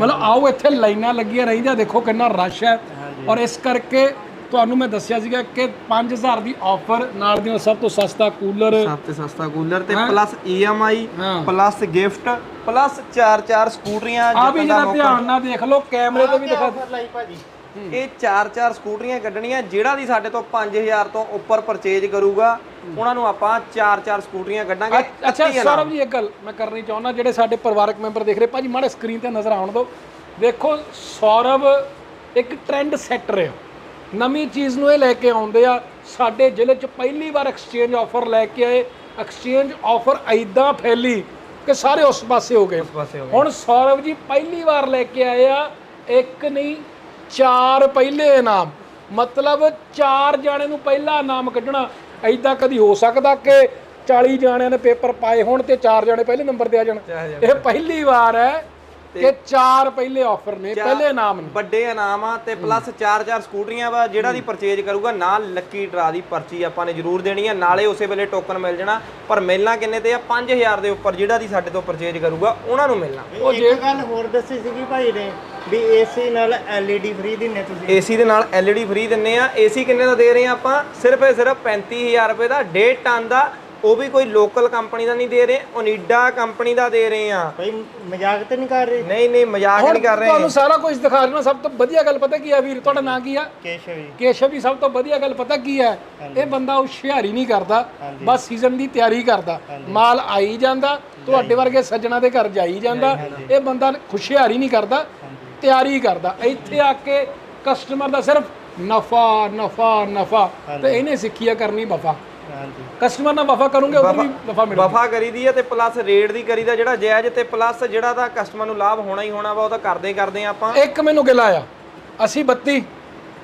ਮਤਲਬ ਆਓ ਇੱਥੇ ਲਾਈਨਾਂ ਲੱਗੀਆਂ ਰਹਿੰਦੀਆਂ ਦੇਖੋ ਕਿੰਨਾ ਰਸ਼ ਹੈ। ਔਰ ਇਸ ਕਰਕੇ ਤੁਹਾਨੂੰ ਮੈਂ ਦੱਸਿਆ ਸੀਗਾ ਕਿ 5000 ਦੀ ਆਫਰ ਨਾਲ ਦੀ ਨਾਲ ਸਭ ਤੋਂ ਸਸਤਾ ਕੂਲਰ ਸਭ ਤੋਂ ਸਸਤਾ ਕੂਲਰ ਤੇ ਹਾਂ। ਪਲੱਸ EMI ਹਾਂ। ਪਲੱਸ ਗਿਫਟ ਪਲੱਸ ਚਾਰ ਚਾਰ ਸਕੂਟਰੀਆਂ ਆ ਵੀ ਜਿਹੜਾ। ਧਿਆਨ ਨਾਲ ਦੇਖ ਲਓ ਕੈਮਰੇ ਤੇ ਵੀ ਦਿਖਾ ਆਫਰ ਲਾਈ ਭਾਜੀ ਇਹ ਚਾਰ ਚਾਰ ਸਕੂਟਰੀਆਂ ਕੱਢਣੀਆਂ ਜਿਹੜਾ ਦੀ ਸਾਡੇ ਤੋਂ 5000 ਤੋਂ ਉੱਪਰ ਪਰਚੇਜ ਕਰੂਗਾ ਉਹਨਾਂ ਨੂੰ ਆਪਾਂ ਚਾਰ ਚਾਰ ਸਕੂਟਰੀਆਂ ਕੱਢਾਂਗੇ ਅੱਛ- ਅੱਛਾ 31 ਇਨਾਮ। ਸੌਰਵ ਜੀ ਇੱਕ ਗੱਲ ਮੈਂ ਕਰਨੀ ਚਾਹੁੰਦਾ ਜਿਹੜੇ ਸਾਡੇ ਪਰਿਵਾਰਕ ਮੈਂਬਰ ਦੇਖ ਰਹੇ ਭਾਜੀ ਮਾੜੇ ਸਕਰੀਨ ਤੇ ਨਜ਼ਰ ਆਉਣ ਦਿਓ ਦੇਖੋ ਸੌਰਵ ਇੱਕ ਟ੍ਰੈਂਡ ਸੈੱਟ ਰਿਹਾ ਨਵੀਂ ਚੀਜ਼ ਨੂੰ ਇਹ ਲੈ ਕੇ ਆਉਂਦੇ ਆ ਸਾਡੇ ਜ਼ਿਲ੍ਹੇ 'ਚ ਪਹਿਲੀ ਵਾਰ ਐਕਸਚੇਂਜ ਆਫਰ ਲੈ ਕੇ ਆਏ। ਐਕਸਚੇਂਜ ਆਫਰ ਐਦਾਂ ਫੈਲੀ ਕਿ ਸਾਰੇ ਉਸ ਪਾਸੇ ਹੋ ਗਏ। ਹੁਣ ਸੌਰਵ ਜੀ ਪਹਿਲੀ ਵਾਰ ਲੈ ਕੇ ਆਏ ਆ ਇੱਕ ਨਹੀਂ ਚਾਰ ਪਹਿਲੇ ਇਨਾਮ। ਮਤਲਬ ਚਾਰ ਜਾਣੇ ਨੂੰ ਪਹਿਲਾ ਇਨਾਮ ਕੱਢਣਾ ਐਦਾਂ ਕਦੀ ਹੋ ਸਕਦਾ ਕਿ 40 ਜਾਣਿਆਂ ਨੇ ਪੇਪਰ ਪਾਏ ਹੋਣ ਤੇ ਚਾਰ ਜਾਣੇ ਪਹਿਲੇ ਨੰਬਰ ਤੇ ਆ ਜਾਣ ਇਹ ਪਹਿਲੀ ਵਾਰ ਹੈ ਕਿ ਚਾਰ ਪਹਿਲੇ ਆਫਰ ਨੇ ਪਹਿਲੇ ਇਨਾਮ ਨੇ। ਵੱਡੇ ਇਨਾਮ ਆ ਤੇ ਪਲੱਸ ਚਾਰ ਚਾਰ ਸਕੂਟਰੀਆਂ ਵਾ ਜਿਹੜਾ ਦੀ ਪਰਚੇਜ ਕਰੂਗਾ ਨਾਲ ਲੱਕੀ ਡਰਾ ਦੀ ਪਰਚੀ ਆਪਾਂ ਨੇ ਜ਼ਰੂਰ ਦੇਣੀ ਆ। ਨਾਲੇ ਉਸੇ ਵੇਲੇ ਟੋਕਨ ਮਿਲ ਜਾਣਾ ਪਰ ਮਿਲਣਾ ਕਿੰਨੇ ਤੇ ਆ? 5000 ਦੇ ਉੱਪਰ ਜਿਹੜਾ ਦੀ ਸਾਡੇ ਤੋਂ ਪਰਚੇਜ ਕਰੂਗਾ ਉਹਨਾਂ ਨੂੰ ਮਿਲਣਾ। ਉਹ ਇੱਕ ਗੱਲ ਹੋਰ ਦੱਸੀ ਸੀਗੀ ਭਾਈ ਨੇ ਵੀ ਏਸੀ ਨਾਲ ਐਲਈਡੀ ਫ੍ਰੀ ਦਿੰਨੇ ਤੁਸੀਂ। ਏਸੀ ਦੇ ਨਾਲ LED ਫ੍ਰੀ ਦਿੰਨੇ ਆ। ਏਸੀ ਕਿੰਨੇ ਦਾ ਦੇ ਰਹੇ ਆ ਆਪਾਂ? ਸਿਰਫ ਇਹ ਸਿਰਫ 35000 ਰੁਪਏ ਦਾ 1.5 ਟਨ ਦਾ ਉਹ ਵੀ ਕੋਈ ਲੋਕਲ ਕੰਪਨੀ ਦਾ ਨਹੀਂ ਦੇ ਰਹੇ ਓਨੀਡਾ ਕੰਪਨੀ ਦਾ ਦੇ ਰਹੇ ਆ। ਭਾਈ ਮਜ਼ਾਕ ਤੇ ਨਹੀਂ ਕਰ ਰਹੇ? ਨਹੀਂ ਨਹੀਂ ਮਜ਼ਾਕ ਨਹੀਂ ਕਰ ਰਹੇ। ਤੁਹਾਨੂੰ ਸਾਰਾ ਕੁਝ ਦਿਖਾ ਰਿਹਾ ਸਭ ਤੋਂ ਵਧੀਆ ਗੱਲ ਪਤਾ ਕੀ ਹੈ ਵੀਰ ਤੁਹਾਡਾ ਨਾਂ ਕੀ ਆ? ਕੇਸ਼ਵ। ਜੀ ਕੇਸ਼ਵ ਸਭ ਤੋਂ ਵਧੀਆ ਗੱਲ ਪਤਾ ਕੀ ਹੈ ਇਹ ਬੰਦਾ ਹੁਸ਼ਿਆਰੀ ਨਹੀਂ ਕਰਦਾ ਬਸ ਸੀਜ਼ਨ ਦੀ ਤਿਆਰੀ ਕਰਦਾ। ਮਾਲ ਆਈ ਜਾਂਦਾ ਤੁਹਾਡੇ ਵਰਗੇ ਸੱਜਣਾ ਦੇ ਘਰ ਜਾਈ ਜਾਂਦਾ ਇਹ ਬੰਦਾ ਹੁਸ਼ਿਆਰੀ ਨਹੀਂ ਕਰਦਾ ਤਿਆਰੀ ਕਰਦਾ। ਇੱਥੇ ਆ ਕੇ ਕਸਟਮਰ ਦਾ ਸਿਰਫ ਨਫਾ ਨਫਾ ਨਫਾ। ਤੇ ਇਹਨੇ ਸਿੱਖਿਆ ਕਰਨੀ ਵਫਾ ਹਾਂਜੀ। ਕਸਟਮਰ ਨਾਲ ਵਫਾ ਕਰੋਗੇ ਉਧਰ ਵੀ ਵਫਾ ਮਿਲੂ ਵਫਾ ਕਰੀਦੀ ਆ ਤੇ ਪਲੱਸ ਰੇਟ ਦੀ ਕਰੀਦਾ ਜਿਹੜਾ ਜਾਇਜ਼ ਤੇ ਪਲੱਸ ਜਿਹੜਾ ਤਾਂ ਕਸਟਮਰ ਨੂੰ ਲਾਭ ਹੋਣਾ ਹੀ ਹੋਣਾ ਵਾ ਉਹ ਤਾਂ ਕਰਦੇ ਹੀ ਕਰਦੇ ਆਪਾਂ। ਇੱਕ ਮੈਨੂੰ ਗਿਲਾ ਆ ਅਸੀਂ 32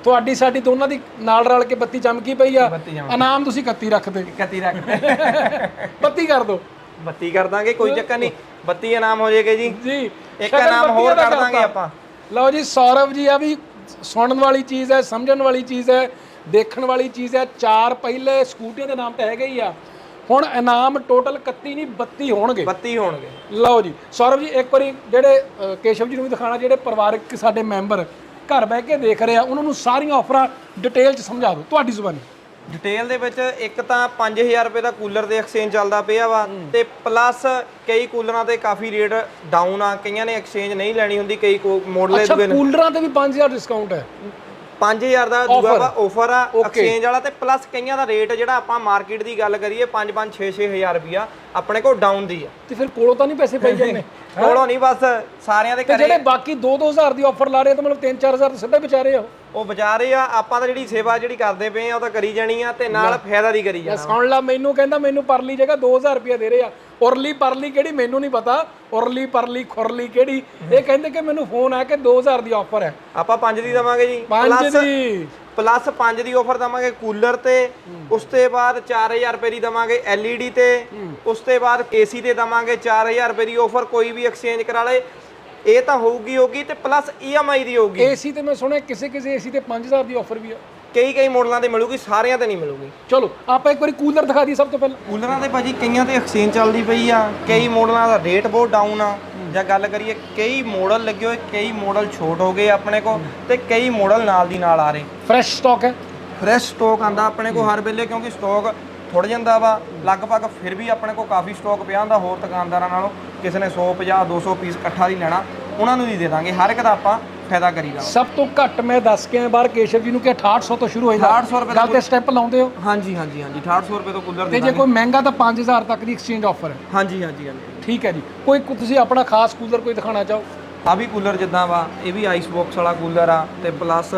ਤੁਹਾਡੀ ਸਾਡੀ ਦੋਨਾਂ ਦੀ ਨਾਲ ਰਲ ਕੇ 32 ਚਮਕੀ ਪਈ ਆ। ਇਨਾਮ ਤੁਸੀਂ 31 ਰੱਖਦੇ। 31 ਰੱਖ [LAUGHS] 32 ਕਰ ਦਿਓ 32 ਕਰ ਦਾਂਗੇ ਕੋਈ ਚੱਕਰ ਨਹੀਂ। 32 ਇਨਾਮ ਹੋ ਜਾਏਗਾ ਜੀ। ਜੀ। ਇੱਕ ਇਨਾਮ ਹੋਰ ਦਾ ਕਰ ਦਾਂਗੇ। ਆਪਾਂ। ਲਓ ਜੀ ਸੌਰਵ ਜੀ ਆ ਵੀ ਸੁਣਨ ਵਾਲੀ ਚੀਜ਼ ਹੈ ਸਮਝਣ ਵਾਲੀ ਚੀਜ਼ ਹੈ। ਦੇਖਣ ਵਾਲੀ ਚੀਜ਼ ਹੈ ਚਾਰ ਪਹਿਲੇ ਸਕੂਟੀਆਂ ਦੇ ਨਾਮ ਤੇ ਹੈਗੇ ਹੀ ਆ। ਹੁਣ ਇਨਾਮ ਟੋਟਲ 31 ਨਹੀਂ 32 ਹੋਣਗੇ। 32 ਹੋਣਗੇ। ਲਓ ਜੀ ਸੌਰਵ ਜੀ ਇੱਕ ਵਾਰੀ ਜਿਹੜੇ ਅ, ਕੇਸ਼ਵ ਜੀ ਨੂੰ ਵੀ ਦਿਖਾਣਾ ਜਿਹੜੇ ਪਰਿਵਾਰਕ ਸਾਡੇ ਮੈਂਬਰ ਘਰ ਬਹਿ ਕੇ ਦੇਖ ਰਹੇ ਆ ਉਹਨਾਂ ਨੂੰ ਸਾਰੀਆਂ ਆਫਰਾਂ ਡਿਟੇਲ ਚ ਸਮਝਾ ਦਿਓ ਤੁਹਾਡੀ ਜ਼ੁਬਾਨੀ। ਡਿਟੇਲ ਦੇ ਵਿੱਚ ਇੱਕ ਤਾਂ 5000 ਰੁਪਏ ਦਾ ਕੂਲਰ ਦੇ ਐਕਸਚੇਂਜ ਚੱਲਦਾ ਪਿਆ ਵਾ ਤੇ ਪਲੱਸ ਕਈ ਕੂਲਰਾਂ ਤੇ ਕਾਫੀ ਰੇਟ ਡਾਊਨ ਆ ਕਈਆਂ ਨੇ ਐਕਸਚੇਂਜ ਨਹੀਂ ਲੈਣੀ ਹੁੰਦੀ ਕਈ ਮਾਡਲ ਅੱਛਾ ਕੂਲਰਾਂ ਤੇ ਵੀ 5000 ਡਿਸਕਾਊਂਟ ਹੈ। 5000 ਦਾ ਦੂਆ ਆਫਰ ਆ। ਐਕਸਚੇਂਜ ਵਾਲਾ ਤੇ ਪਲੱਸ ਕਈਆਂ ਦਾ ਰੇਟ ਜਿਹੜਾ ਆਪਾਂ ਮਾਰਕੀਟ ਦੀ ਗੱਲ ਕਰੀਏ 5 5 6 6000 ਰੁਪਿਆ ਆਪਣੇ ਕੋਲ ਡਾਊਨ ਦੀ ਆ। ਤੇ ਫਿਰ ਕੋਲੋਂ ਤਾਂ ਨਹੀਂ ਪੈਸੇ ਪਈ ਜਾਂਦੇ? [LAUGHS] ਕੋਲੋਂ ਨਹੀਂ ਬਸ ਸਾਰਿਆਂ ਦੇ ਘਰੇ ਜਿਹੜੇ ਬਾਕੀ 2-2000 ਦੀ ਆਫਰ ਲਾ ਰਹੇ ਤਾਂ ਮਤਲਬ 3-4000 ਤਾਂ ਸਿੱਧਾ ਵਿਚਾਰੇ ਆ ਉਹ ਰਹੇ ਆ ਆਪਾਂ ਤਾਂ ਜਿਹੜੀ ਸੇਵਾ ਜਿਹੜੀ ਕਰਦੇ ਪਏ ਆ ਉਹ ਤਾਂ ਕਰੀ ਜਾਣੀ ਆ ਤੇ ਨਾਲ ਫਾਇਦਾ ਦੀ ਕਰੀ ਜਾਣਾ। ਸੁਣ ਲਾ ਮੈਨੂੰ ਕਹਿੰਦਾ ਮੈਨੂੰ ਪਰਲੀ ਜਗ੍ਹਾ 2000 ਰੁਪਏ ਦੇ ਰਹੇ ਆ। ਉਰਲੀ ਪਰਲੀ ਕਿਹੜੀ ਮੈਨੂੰ ਨਹੀਂ ਪਤਾ ਉਰਲੀ ਪਰਲੀ ਖੁਰਲੀ ਕਿਹੜੀ? ਇਹ ਕਹਿੰਦੇ ਕਿ ਮੈਨੂੰ ਫੋਨ ਆਇਆ ਕਿ 2000 ਦੀ ਆਫਰ ਹੈ। ਆਪਾਂ 5 ਦੀ ਦਵਾਂਗੇ ਜੀ। ਪੰਜ Plus- ਦੀ। ਪਲੱਸ 5 ਦੀ ਆਫਰ ਦਵਾਂਗੇ ਕੂਲਰ ਤੇ ਉਸ ਤੋਂ ਬਾਅਦ 4000 ਰੁਪਏ ਦੀ ਦਵਾਂਗੇ LED ਤੇ ਉਸ ਤੋਂ ਬਾਅਦ AC ਤੇ ਦਵਾਂਗੇ 4000 ਰੁਪਏ ਦੀ ਆਫਰ ਕੋਈ ਵੀ ਐਕਸਚੇਂਜ ਕਰਾ ਲੇ ਇਹ ਤਾਂ ਹੋਊਗੀ ਹੋਊਗੀ ਤੇ ਪਲੱਸ EMI ਦੀ ਹੋਊਗੀ। ਏਸੀ ਤੇ ਮੈਂ ਸੁਣਿਆ ਕਿਸੇ ਕਿਸੇ ਏਸੀ ਤੇ 5000 ਦੀ ਆਫਰ ਵੀ ਆ। ਕਈ ਕਈ ਮਾਡਲਾਂ ਤੇ ਮਿਲੂਗੀ ਸਾਰਿਆਂ ਤੇ ਨਹੀਂ ਮਿਲੂਗੀ। ਚਲੋ ਆਪਾਂ ਇੱਕ ਵਾਰੀ ਕੂਲਰ ਦਿਖਾ ਦਈਏ ਸਭ ਤੋਂ ਪਹਿਲਾਂ। ਕੂਲਰਾਂ ਤੇ ਭਾਜੀ ਕਈਆਂ ਤੇ ਐਕਸਚੇਂਜ ਚੱਲਦੀ ਪਈ ਆ। ਕਈ ਮਾਡਲਾਂ ਦਾ ਰੇਟ ਬਹੁਤ ਡਾਊਨ ਆ। ਜਾਂ ਗੱਲ ਕਰੀਏ ਕਈ ਮਾਡਲ ਲੱਗੇ ਹੋਏ ਕਈ ਮਾਡਲ ਛੋਟ ਹੋ ਗਏ ਆਪਣੇ ਕੋਲ ਤੇ ਕਈ ਮਾਡਲ ਨਾਲ ਦੀ ਨਾਲ ਆ ਰਹੇ। ਫਰੈਸ਼ ਸਟਾਕ ਹੈ। ਫਰੈਸ਼ ਸਟਾਕ ਆਂਦਾ ਆਪਣੇ ਕੋਲ ਹਰ ਵੇਲੇ ਕਿਉਂਕਿ ਸਟਾਕ ਥੁੜ ਜਾਂਦਾ ਵਾ। ਲਗਭਗ ਫਿਰ ਵੀ ਆਪਣੇ ਕੋਲ ਕਾਫੀ ਸਟਾਕ ਪਿਆ ਹੁੰਦਾ ਹੋਰ ਦੁਕਾਨਦਾਰਾਂ ਨਾਲੋਂ। ਕਿਸੇ ਨੇ 150 200 ਪੀਸ ਇਕੱਠਾ ਦੀ ਲੈਣਾ। ਉਹਨਾਂ ਨੂੰ ਵੀ ਦੇ ਦਾਂਗੇ। ਹਰ ਇੱਕ ਦਾ ਆਪਾਂ ਫਾਇਦਾ ਕਰੀਦਾ ਸਭ ਤੋਂ ਘੱਟ ਮੈਂ ਦੱਸ ਕੇ ਆਇਆ ਬਾਹਰ ਕੇਸ਼ਵ ਜੀ ਨੂੰ ਕਿ 6800 ਤੋਂ ਸ਼ੁਰੂ ਹੋਏਗਾ। 6800 ਰੁਪਏ ਦਾ ਗੱਲ ਤੇ ਸਟੈਪ ਲਾਉਂਦੇ ਹੋ। ਹਾਂਜੀ ਹਾਂਜੀ ਹਾਂਜੀ। 6800 ਰੁਪਏ ਤੋਂ ਕੂਲਰ ਤੇ ਦੇ ਜੇ ਕੋਈ ਮਹਿੰਗਾ ਤਾਂ 5000 ਤੱਕ ਦੀ ਐਕਸਚੇਂਜ ਆਫਰ ਹੈ। ਹਾਂਜੀ ਹਾਂਜੀ ਹਾਂਜੀ। ਠੀਕ ਹੈ ਜੀ। ਕੋਈ ਤੁਸੀਂ ਆਪਣਾ ਖਾਸ ਕੂਲਰ ਕੋਈ ਦਿਖਾਣਾ ਚਾਹੋ? ਆ ਵੀ ਕੂਲਰ ਜਿੱਦਾਂ ਵਾ ਇਹ ਵੀ ਆਈਸ ਬਾਕਸ ਵਾਲਾ ਕੂਲਰ ਆ ਤੇ ਪਲੱਸ